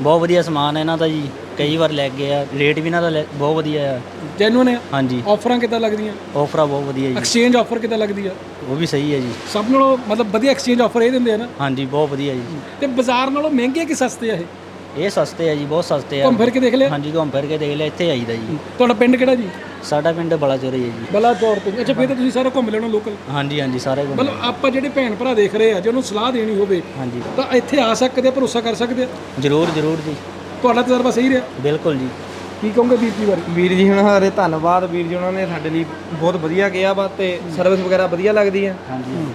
ਬਹੁਤ ਵਧੀਆ ਸਮਾਨ ਹੈ ਇਹਨਾਂ ਦਾ ਜੀ। ਕਈ ਵਾਰ ਲੈ ਗਏ ਆ। ਰੇਟ ਵੀ ਇਹਨਾਂ ਦਾ ਲੈ- ਬਹੁਤ ਵਧੀਆ ਆ। ਜੈਨੂਨ ਹੈ ਹਾਂਜੀ। ਆਫਰਾਂ ਕਿੱਦਾਂ ਲੱਗਦੀਆਂ? ਆਫਰਾਂ ਬਹੁਤ ਵਧੀਆ ਜੀ। ਐਕਸਚੇਂਜ ਆਫਰ ਕਿੱਦਾਂ ਲੱਗਦੀ ਆ? ਉਹ ਵੀ ਸਹੀ ਹੈ ਜੀ। ਸਭ ਨਾਲੋਂ ਮਤਲਬ ਵਧੀਆ ਐਕਸਚੇਂਜ ਆਫਰ ਇਹ ਦਿੰਦੇ ਆ ਨਾ? ਹਾਂਜੀ ਬਹੁਤ ਵਧੀਆ ਜੀ। ਤੇ ਬਾਜ਼ਾਰ ਨਾਲੋਂ ਮਹਿੰਗੇ ਕਿ ਸਸਤੇ ਆ ਇਹ? ਇਹ ਸਸਤੇ ਆ ਜੀ ਬਹੁਤ ਸਸਤੇ ਆ। ਘੁੰਮ ਫਿਰ ਕੇ ਦੇਖ ਲਿਆ? ਹਾਂਜੀ ਘੁੰਮ ਫਿਰ ਕੇ ਦੇਖ ਲਿਆ ਇੱਥੇ ਆਈਦਾ ਜੀ। ਤੁਹਾਡਾ ਪਿੰਡ ਕਿਹੜਾ ਜੀ? ਸਾਡਾ ਪਿੰਡ ਬਲਾਚੌਰ ਹੀ ਹੈ ਜੀ। ਬਲਾਚੌਰ ਤੋਂ। ਅੱਛਾ ਫਿਰ ਤਾਂ ਤੁਸੀਂ ਸਾਰੇ ਘੁੰਮ ਲੈਣਾ ਲੋਕਲ ਹਾਂਜੀ ਹਾਂਜੀ ਸਾਰੇ ਘੁੰਮ ਮਤਲਬ ਆਪਾਂ ਜਿਹੜੇ ਭੈਣ ਭਰਾ ਦੇਖ ਰਹੇ ਆ ਜੇ ਉਹਨੂੰ ਸਲਾਹ ਦੇਣੀ ਹੋਵੇ ਹਾਂਜੀ। ਤਾਂ ਇੱਥੇ ਆ ਸਕਦੇ ਆ ਭਰੋਸਾ ਕਰ ਸਕਦੇ ਆ? ਜ਼ਰੂਰ ਜ਼ਰੂਰ ਜੀ। ਤੁਹਾਡਾ ਤਜਰਬਾ ਸਹੀ ਰਿਹਾ? ਬਿਲਕੁਲ ਜੀ। ਕੀ ਕਹੋਗੇ ਵੀਰ ਜੀ ਬਾਰੇ? ਵੀਰ ਜੀ ਉਹਨਾਂ ਬਾਰੇ ਧੰਨਵਾਦ ਵੀਰ ਜੀ ਉਹਨਾਂ ਨੇ ਸਾਡੇ ਲਈ ਬਹੁਤ ਵਧੀਆ ਕਿਹਾ ਵਾ ਤੇ ਸਰਵਿਸ ਵਗੈਰਾ ਵਧੀਆ ਲੱਗਦੀ ਹੈ ਹਾਂਜੀ।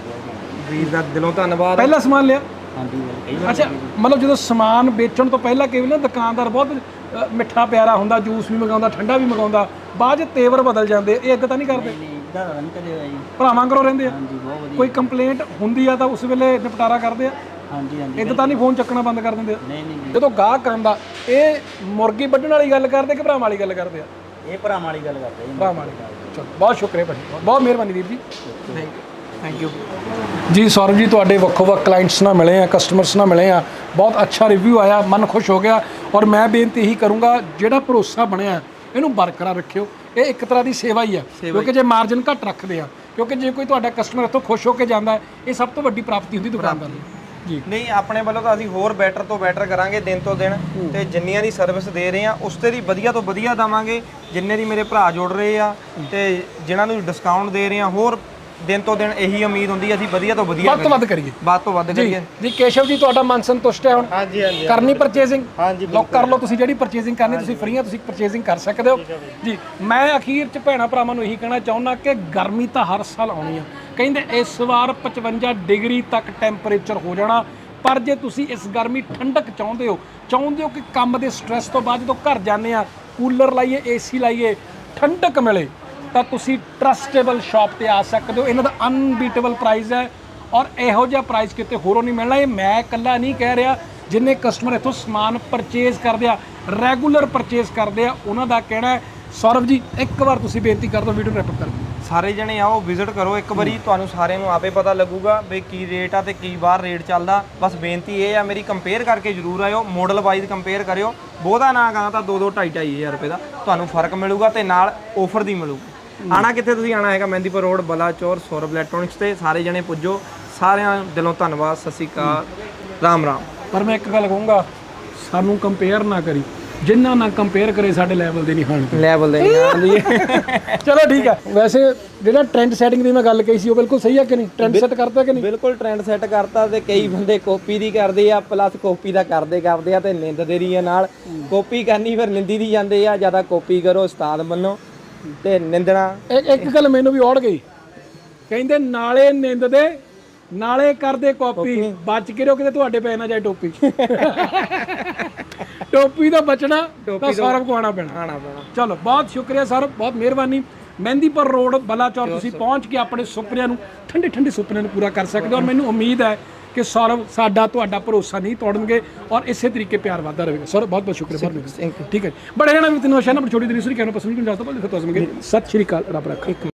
ਵੀਰ ਦਾ ਦਿਲੋਂ ਧੰਨਵਾਦ। ਪਹਿਲਾ ਸਮਾਨ ਲਿਆ? ਹਾਂਜੀ ਕਈ ਵਾਰ ਅੱਛਾ ਮਤਲਬ ਜਦੋਂ ਸਮਾਨ ਵੇਚਣ ਤੋਂ ਪਹਿਲਾਂ ਕਈ ਵਾਰ ਨਾ ਦੁਕਾਨਦਾਰ ਬਹੁਤ ਅ, ਮਿੱਠਾ ਪਿਆਰਾ ਹੁੰਦਾ ਜੂਸ ਵੀ ਮੰਗਾਉਂਦਾ ਠੰਡਾ ਵੀ ਮੰਗਾਉਂਦਾ ਬਾਅਦ ਚ ਤੇਵਰ ਬਦਲ ਜਾਂਦੇ ਇਹ ਇਦਾਂ ਤਾਂ ਨਹੀਂ ਕਰਦੇ? ਇਦਾਂ ਦਾ ਨਹੀਂ ਕਦੇ ਹੋਇਆ ਜੀ। ਭਰਾਵਾਂ ਕਰੋ ਰਹਿੰਦੇ ਆ? ਹਾਂਜੀ ਬਹੁਤ ਵਧੀਆ। ਕੋਈ ਕੰਪਲੇਂਟ ਹੁੰਦੀ ਆ ਤਾਂ ਉਸ ਵੇਲੇ ਨਿਪਟਾਰਾ ਕਰਦੇ ਆ? ਹਾਂਜੀ ਹਾਂਜੀ ਇਦਾਂ ਤਾਂ ਨਹੀਂ ਫੋਨ ਚੱਕਣਾ ਬੰਦ ਕਰ ਦਿੰਦੇ ਆ? ਨਹੀਂ ਨਹੀਂ ਜਦੋਂ ਗਾਹਕ ਆਉਂਦਾ ਇਹ ਮੁਰਗੀ ਵੱਢਣ ਵਾਲੀ ਗੱਲ ਕਰਦੇ ਕਿ ਭਰਾਵਾਂ ਵਾਲੀ ਗੱਲ ਕਰਦੇ ਆ? ਇਹ ਭਰਾਵਾਂ ਵਾਲੀ ਗੱਲ ਕਰਦੇ ਜੀ ਭਰਾਵਾਂ ਵਾਲੀ ਗੱਲ। ਚਲੋ ਬਹੁਤ ਸ਼ੁਕਰੀਆ ਭਾਜੀ ਬਹੁਤ ਮਿਹਰਬਾਨੀ ਵੀਰ ਜੀ। ਥੈਂਕ ਯੂ ਜੀ ਸੌਰਵ ਜੀ ਤੁਹਾਡੇ ਵੱਖੋ ਵੱਖ ਕਲਾਇੰਟਸ ਨਾਲ ਮਿਲੇ ਆ ਕਸਟਮਰਸ ਨਾਲ ਮਿਲੇ ਆ। ਬਹੁਤ ਅੱਛਾ ਰਿਵਿਊ ਆਇਆ ਮਨ ਖੁਸ਼ ਹੋ ਗਿਆ। ਔਰ ਮੈਂ ਬੇਨਤੀ ਇਹੀ ਕਰੂੰਗਾ ਜਿਹੜਾ ਭਰੋਸਾ ਬਣਿਆ ਇਹਨੂੰ ਬਰਕਰਾਰ ਰੱਖਿਓ। ਇਹ ਇੱਕ ਤਰ੍ਹਾਂ ਦੀ ਸੇਵਾ ਹੀ ਆ ਕਿਉਂਕਿ ਜੇ ਮਾਰਜਨ ਘੱਟ ਰੱਖਦੇ ਆ ਕਿਉਂਕਿ ਜੇ ਕੋਈ ਤੁਹਾਡਾ ਕਸਟਮਰ ਇੱਥੋਂ ਖੁਸ਼ ਹੋ ਕੇ ਜਾਂਦਾ ਹੈ ਇਹ ਸਭ ਤੋਂ ਵੱਡੀ ਪ੍ਰਾਪਤੀ ਹੁੰਦੀ ਦੁਕਾਨਦਾਰ ਦੀ। ਜੀ। ਨਹੀਂ ਆਪਣੇ ਵੱਲੋਂ ਤਾਂ ਅਸੀਂ ਹੋਰ ਬੈਟਰ ਤੋਂ ਬੈਟਰ ਕਰਾਂਗੇ ਦਿਨ ਤੋਂ ਦਿਨ ਤੇ ਜਿੰਨੀਆਂ ਦੀ ਸਰਵਿਸ ਦੇ ਰਹੇ ਆ ਉਸ ਤੇ ਦੀ ਵਧੀਆ ਤੋਂ ਵਧੀਆ ਦਵਾਂਗੇ। ਜਿੰਨੇ ਦੀ ਮੇਰੇ ਭਰਾ ਜੁੜ ਰਹੇ ਆ ਤੇ ਜਿਨ੍ਹਾਂ ਨੂੰ ਡਿਸਕਾਊਂਟ ਦੇ ਰਹੇ ਆ ਹੋਰ ਦਿਨ ਤੋਂ ਦਿਨ ਇਹੀ ਉਮੀਦ ਹੁੰਦੀ ਹੈ ਅਸੀਂ ਵਧੀਆ ਤੋਂ ਵਧੀਆ ਵੱਧ ਤੋਂ ਵੱਧ ਕਰੀਏ। ਵੱਧ ਤੋਂ ਵੱਧ ਜੀ ਕਰੀਏ। ਜੀ ਕੇਸ਼ਵ ਜੀ ਤੁਹਾਡਾ ਮਨ ਸੰਤੁਸ਼ਟ ਹੈ ਹੁਣ? ਹਾਂਜੀ ਹਾਂਜੀ ਕਰਨੀ ਪਰਚੇਜ਼ਿੰਗ ਹਾਂਜੀ, ਲੋ ਕਰ ਲਓ ਤੁਸੀਂ ਜਿਹੜੀ ਪਰਚੇਜ਼ਿੰਗ ਕਰਨੀ ਤੁਸੀਂ ਫ੍ਰੀ ਆ ਤੁਸੀਂ ਪਰਚੇਜ਼ਿੰਗ ਕਰ ਸਕਦੇ ਹੋ। ਜੀ ਮੈਂ ਅਖੀਰ ਚ ਭੈਣਾ ਭਰਾਵਾਂ ਨੂੰ ਇਹੀ ਕਹਿਣਾ ਚਾਹੁੰਦਾ ਕਿ ਗਰਮੀ ਤਾਂ ਹਰ ਸਾਲ ਆਉਣੀ ਆ। ਕਹਿੰਦੇ ਇਸ ਵਾਰ 55 ਡਿਗਰੀ ਤੱਕ ਟੈਂਪਰੇਚਰ ਹੋ ਜਾਣਾ। ਪਰ ਜੇ ਤੁਸੀਂ ਇਸ ਗਰਮੀ ਠੰਡਕ ਚਾਹੁੰਦੇ ਹੋ ਚਾਹੁੰਦੇ ਹੋ ਕਿ ਕੰਮ ਦੇ ਸਟ੍ਰੈਸ ਤੋਂ ਬਾਅਦ ਜਦੋਂ ਘਰ ਜਾਂਦੇ ਆ ਕੂਲਰ ਲਾਈਏ ਏਸੀ ਲਾਈਏ ਠੰਡਕ ਮਿਲੇ ਤਾਂ ਤੁਸੀਂ ਟਰਸਟੇਬਲ ਸ਼ਾਪ ਤੇ ਆ ਸਕਦੇ ਹੋ। ਇਹਨਾਂ ਦਾ ਅਨਬੀਟੇਬਲ ਪ੍ਰਾਈਸ ਹੈ ਔਰ ਇਹੋ ਜਿਹਾ ਪ੍ਰਾਈਸ ਕਿਤੇ ਹੋਰੋਂ ਨਹੀਂ ਮਿਲਣਾ। ਇਹ ਮੈਂ ਇਕੱਲਾ ਨਹੀਂ ਕਹਿ ਰਿਹਾ ਜਿੰਨੇ ਕਸਟਮਰ ਇੱਥੋਂ ਸਮਾਨ ਪਰਚੇਜ਼ ਕਰਦੇ ਆ ਰੈਗੂਲਰ ਪਰਚੇਜ਼ ਕਰਦੇ ਆ ਉਹਨਾਂ ਦਾ ਕਹਿਣਾ ਹੈ। ਸੌਰਵ ਜੀ ਇੱਕ ਵਾਰ ਤੁਸੀਂ ਬੇਨਤੀ ਕਰ ਦਿਓ ਵੀਡੀਓ ਰੈਪ ਕਰ ਦਿਓ। ਸਾਰੇ ਜਣੇ ਆਓ ਵਿਜ਼ਿਟ ਕਰੋ। ਇੱਕ ਵਾਰੀ ਤੁਹਾਨੂੰ ਸਾਰਿਆਂ ਨੂੰ ਆਪੇ ਪਤਾ ਲੱਗੂਗਾ ਵੀ ਕੀ ਰੇਟ ਆ ਤੇ ਕੀ ਬਾਹਰ ਰੇਟ ਚੱਲਦਾ। ਬਸ ਬੇਨਤੀ ਇਹ ਆ ਮੇਰੀ ਕੰਪੇਅਰ ਕਰਕੇ ਜਰੂਰ ਆਇਓ ਮਾਡਲ ਵਾਈਜ਼ ਕੰਪੇਅਰ ਕਰਿਓ। ਬਹੁਤਾ ਨਾ ਗਾ ਤਾਂ 2 2 2.5 2.5000 ਰੁਪਏ ਦਾ ਤੁਹਾਨੂੰ ਫ਼ਰਕ ਮਿਲੂਗਾ ਤੇ ਨਾਲ ਆਫਰ ਦੀ ਮਿਲੂਗੀ। ਆਣਾ ਕਿੱਥੇ ਤੁਸੀਂ? ਆਣਾ ਹੈਗਾ ਮਹਿੰਦੀਪੁਰ ਰੋਡ ਬਲਾਚੌਰ ਸੌਰਵ ਇਲੈਕਟ੍ਰੋਨਿਕਸ ਤੇ। ਸਾਰੇ ਜਣੇ ਪੁੱਜੋ। ਸਾਰਿਆਂ ਨੂੰ ਦਿਲੋਂ ਧੰਨਵਾਦ। ਸਤਿ ਸ਼੍ਰੀ ਅਕਾਲ। ਰਾਮ ਰਾਮ। ਪਰ ਮੈਂ ਇੱਕ ਗੱਲ ਕਹੂੰਗਾ ਸਾਨੂੰ ਕੰਪੇਅਰ ਨਾ ਕਰੀ। ਜਿੰਨਾ ਨਾਲ ਕੰਪੇਅਰ ਕਰੇ ਸਾਡੇ ਲੈਵਲ ਦੇ ਨਹੀਂ ਹਨ ਲੈਵਲ ਦੇ ਚਲੋ ਠੀਕ ਹੈ ਵੈਸੇ ਜਿਹੜਾ ਟ੍ਰੈਂਡ ਸੈਟਿੰਗ ਦੀ ਮੈਂ ਗੱਲ ਕਹੀ ਸੀ ਉਹ ਬਿਲਕੁਲ ਸਹੀ ਹੈ ਕਿ ਨਹੀਂ? ਟ੍ਰੈਂਡ ਸੈੱਟ ਕਰਤਾ ਕਿ ਨਹੀਂ? ਬਿਲਕੁਲ ਟ੍ਰੈਂਡ ਸੈੱਟ ਕਰਤਾ ਤੇ ਕਈ ਬੰਦੇ ਕਾਪੀ ਦੀ ਕਰਦੇ ਆ ਪਲੱਸ ਕਾਪੀ ਦਾ ਕਰਦੇ ਕਰਦੇ ਆ ਤੇ ਨਿੰਦਦੇ ਦੀ ਆ ਨਾਲ। ਕਾਪੀ ਕਰਨੀ ਫਿਰ ਨਿੰਦੀ ਦੀ ਜਾਂਦੇ ਆ ਜ਼ਿਆਦਾ ਕਾਪੀ ਕਰੋ ਉਸਤਾਦ ਮੰਨੋ ਤੇ ਨਿੰਦਣਾ। ਇੱਕ ਇੱਕ ਗੱਲ ਮੈਨੂੰ ਵੀ ਔੜ ਗਈ। ਕਹਿੰਦੇ ਨਾਲੇ ਨਿੰਦ ਦੇ ਨਾਲੇ ਕਰਦੇ ਕਾਪੀ। ਬਚ ਕੇ ਰਹੋ ਕਿਤੇ ਤੁਹਾਡੇ ਪੈ ਨਾ ਜਾਏ ਟੋਪੀ। ਟੋਪੀ ਤੋਂ ਬਚਣਾ ਤਾਂ ਸੌਰਵ ਕੋ ਆਉਣਾ ਪੈਣਾ। ਆਣਾ ਪੈਣਾ। ਚਲੋ ਬਹੁਤ ਸ਼ੁਕਰੀਆ ਸਰ ਬਹੁਤ ਮਿਹਰਬਾਨੀ। ਮਹਿੰਦੀਪੁਰ ਰੋਡ ਬਲਾਚੌਰ ਤੁਸੀਂ ਪਹੁੰਚ ਕੇ ਆਪਣੇ ਸੁਪਨਿਆਂ ਨੂੰ ਠੰਡੇ ਠੰਡੇ ਸੁਪਨਿਆਂ ਨੂੰ ਪੂਰਾ ਕਰ ਸਕਦੇ ਹੋ। ਔਰ ਮੈਨੂੰ ਉਮੀਦ ਹੈ ਕਿ ਸੌਰਵ ਸਾਡਾ ਤੁਹਾਡਾ ਭਰੋਸਾ ਨਹੀਂ ਤੋੜਨਗੇ ਔਰ ਇਸੇ ਤਰੀਕੇ ਪਿਆਰ ਵਧਦਾ ਰਹੇਗਾ। ਸਰ ਬਹੁਤ ਬਹੁਤ ਸ਼ੁਕਰੀਆ ਬਹੁਤ ਮਿਹਰਬਾਨੀ ਠੀਕ ਹੈ। ਬੜੇ ਜਣਾ ਵੀ ਤੈਨੂੰ ਸ਼ਾਨਾ ਬੜੀ ਛੋਟੀ ਦਿਨ ਸੁਰੀ ਕਹਿਣਾ ਪਸੰਦ ਨਹੀਂ ਜਾਂਦਾ ਤਾਂ ਬੋਲੇ ਫਿਰ ਤੁਸੀਂ ਸਤਿ ਸ਼੍ਰੀ ਅਕਾਲ ਰੱਬ ਰੱਖੇ।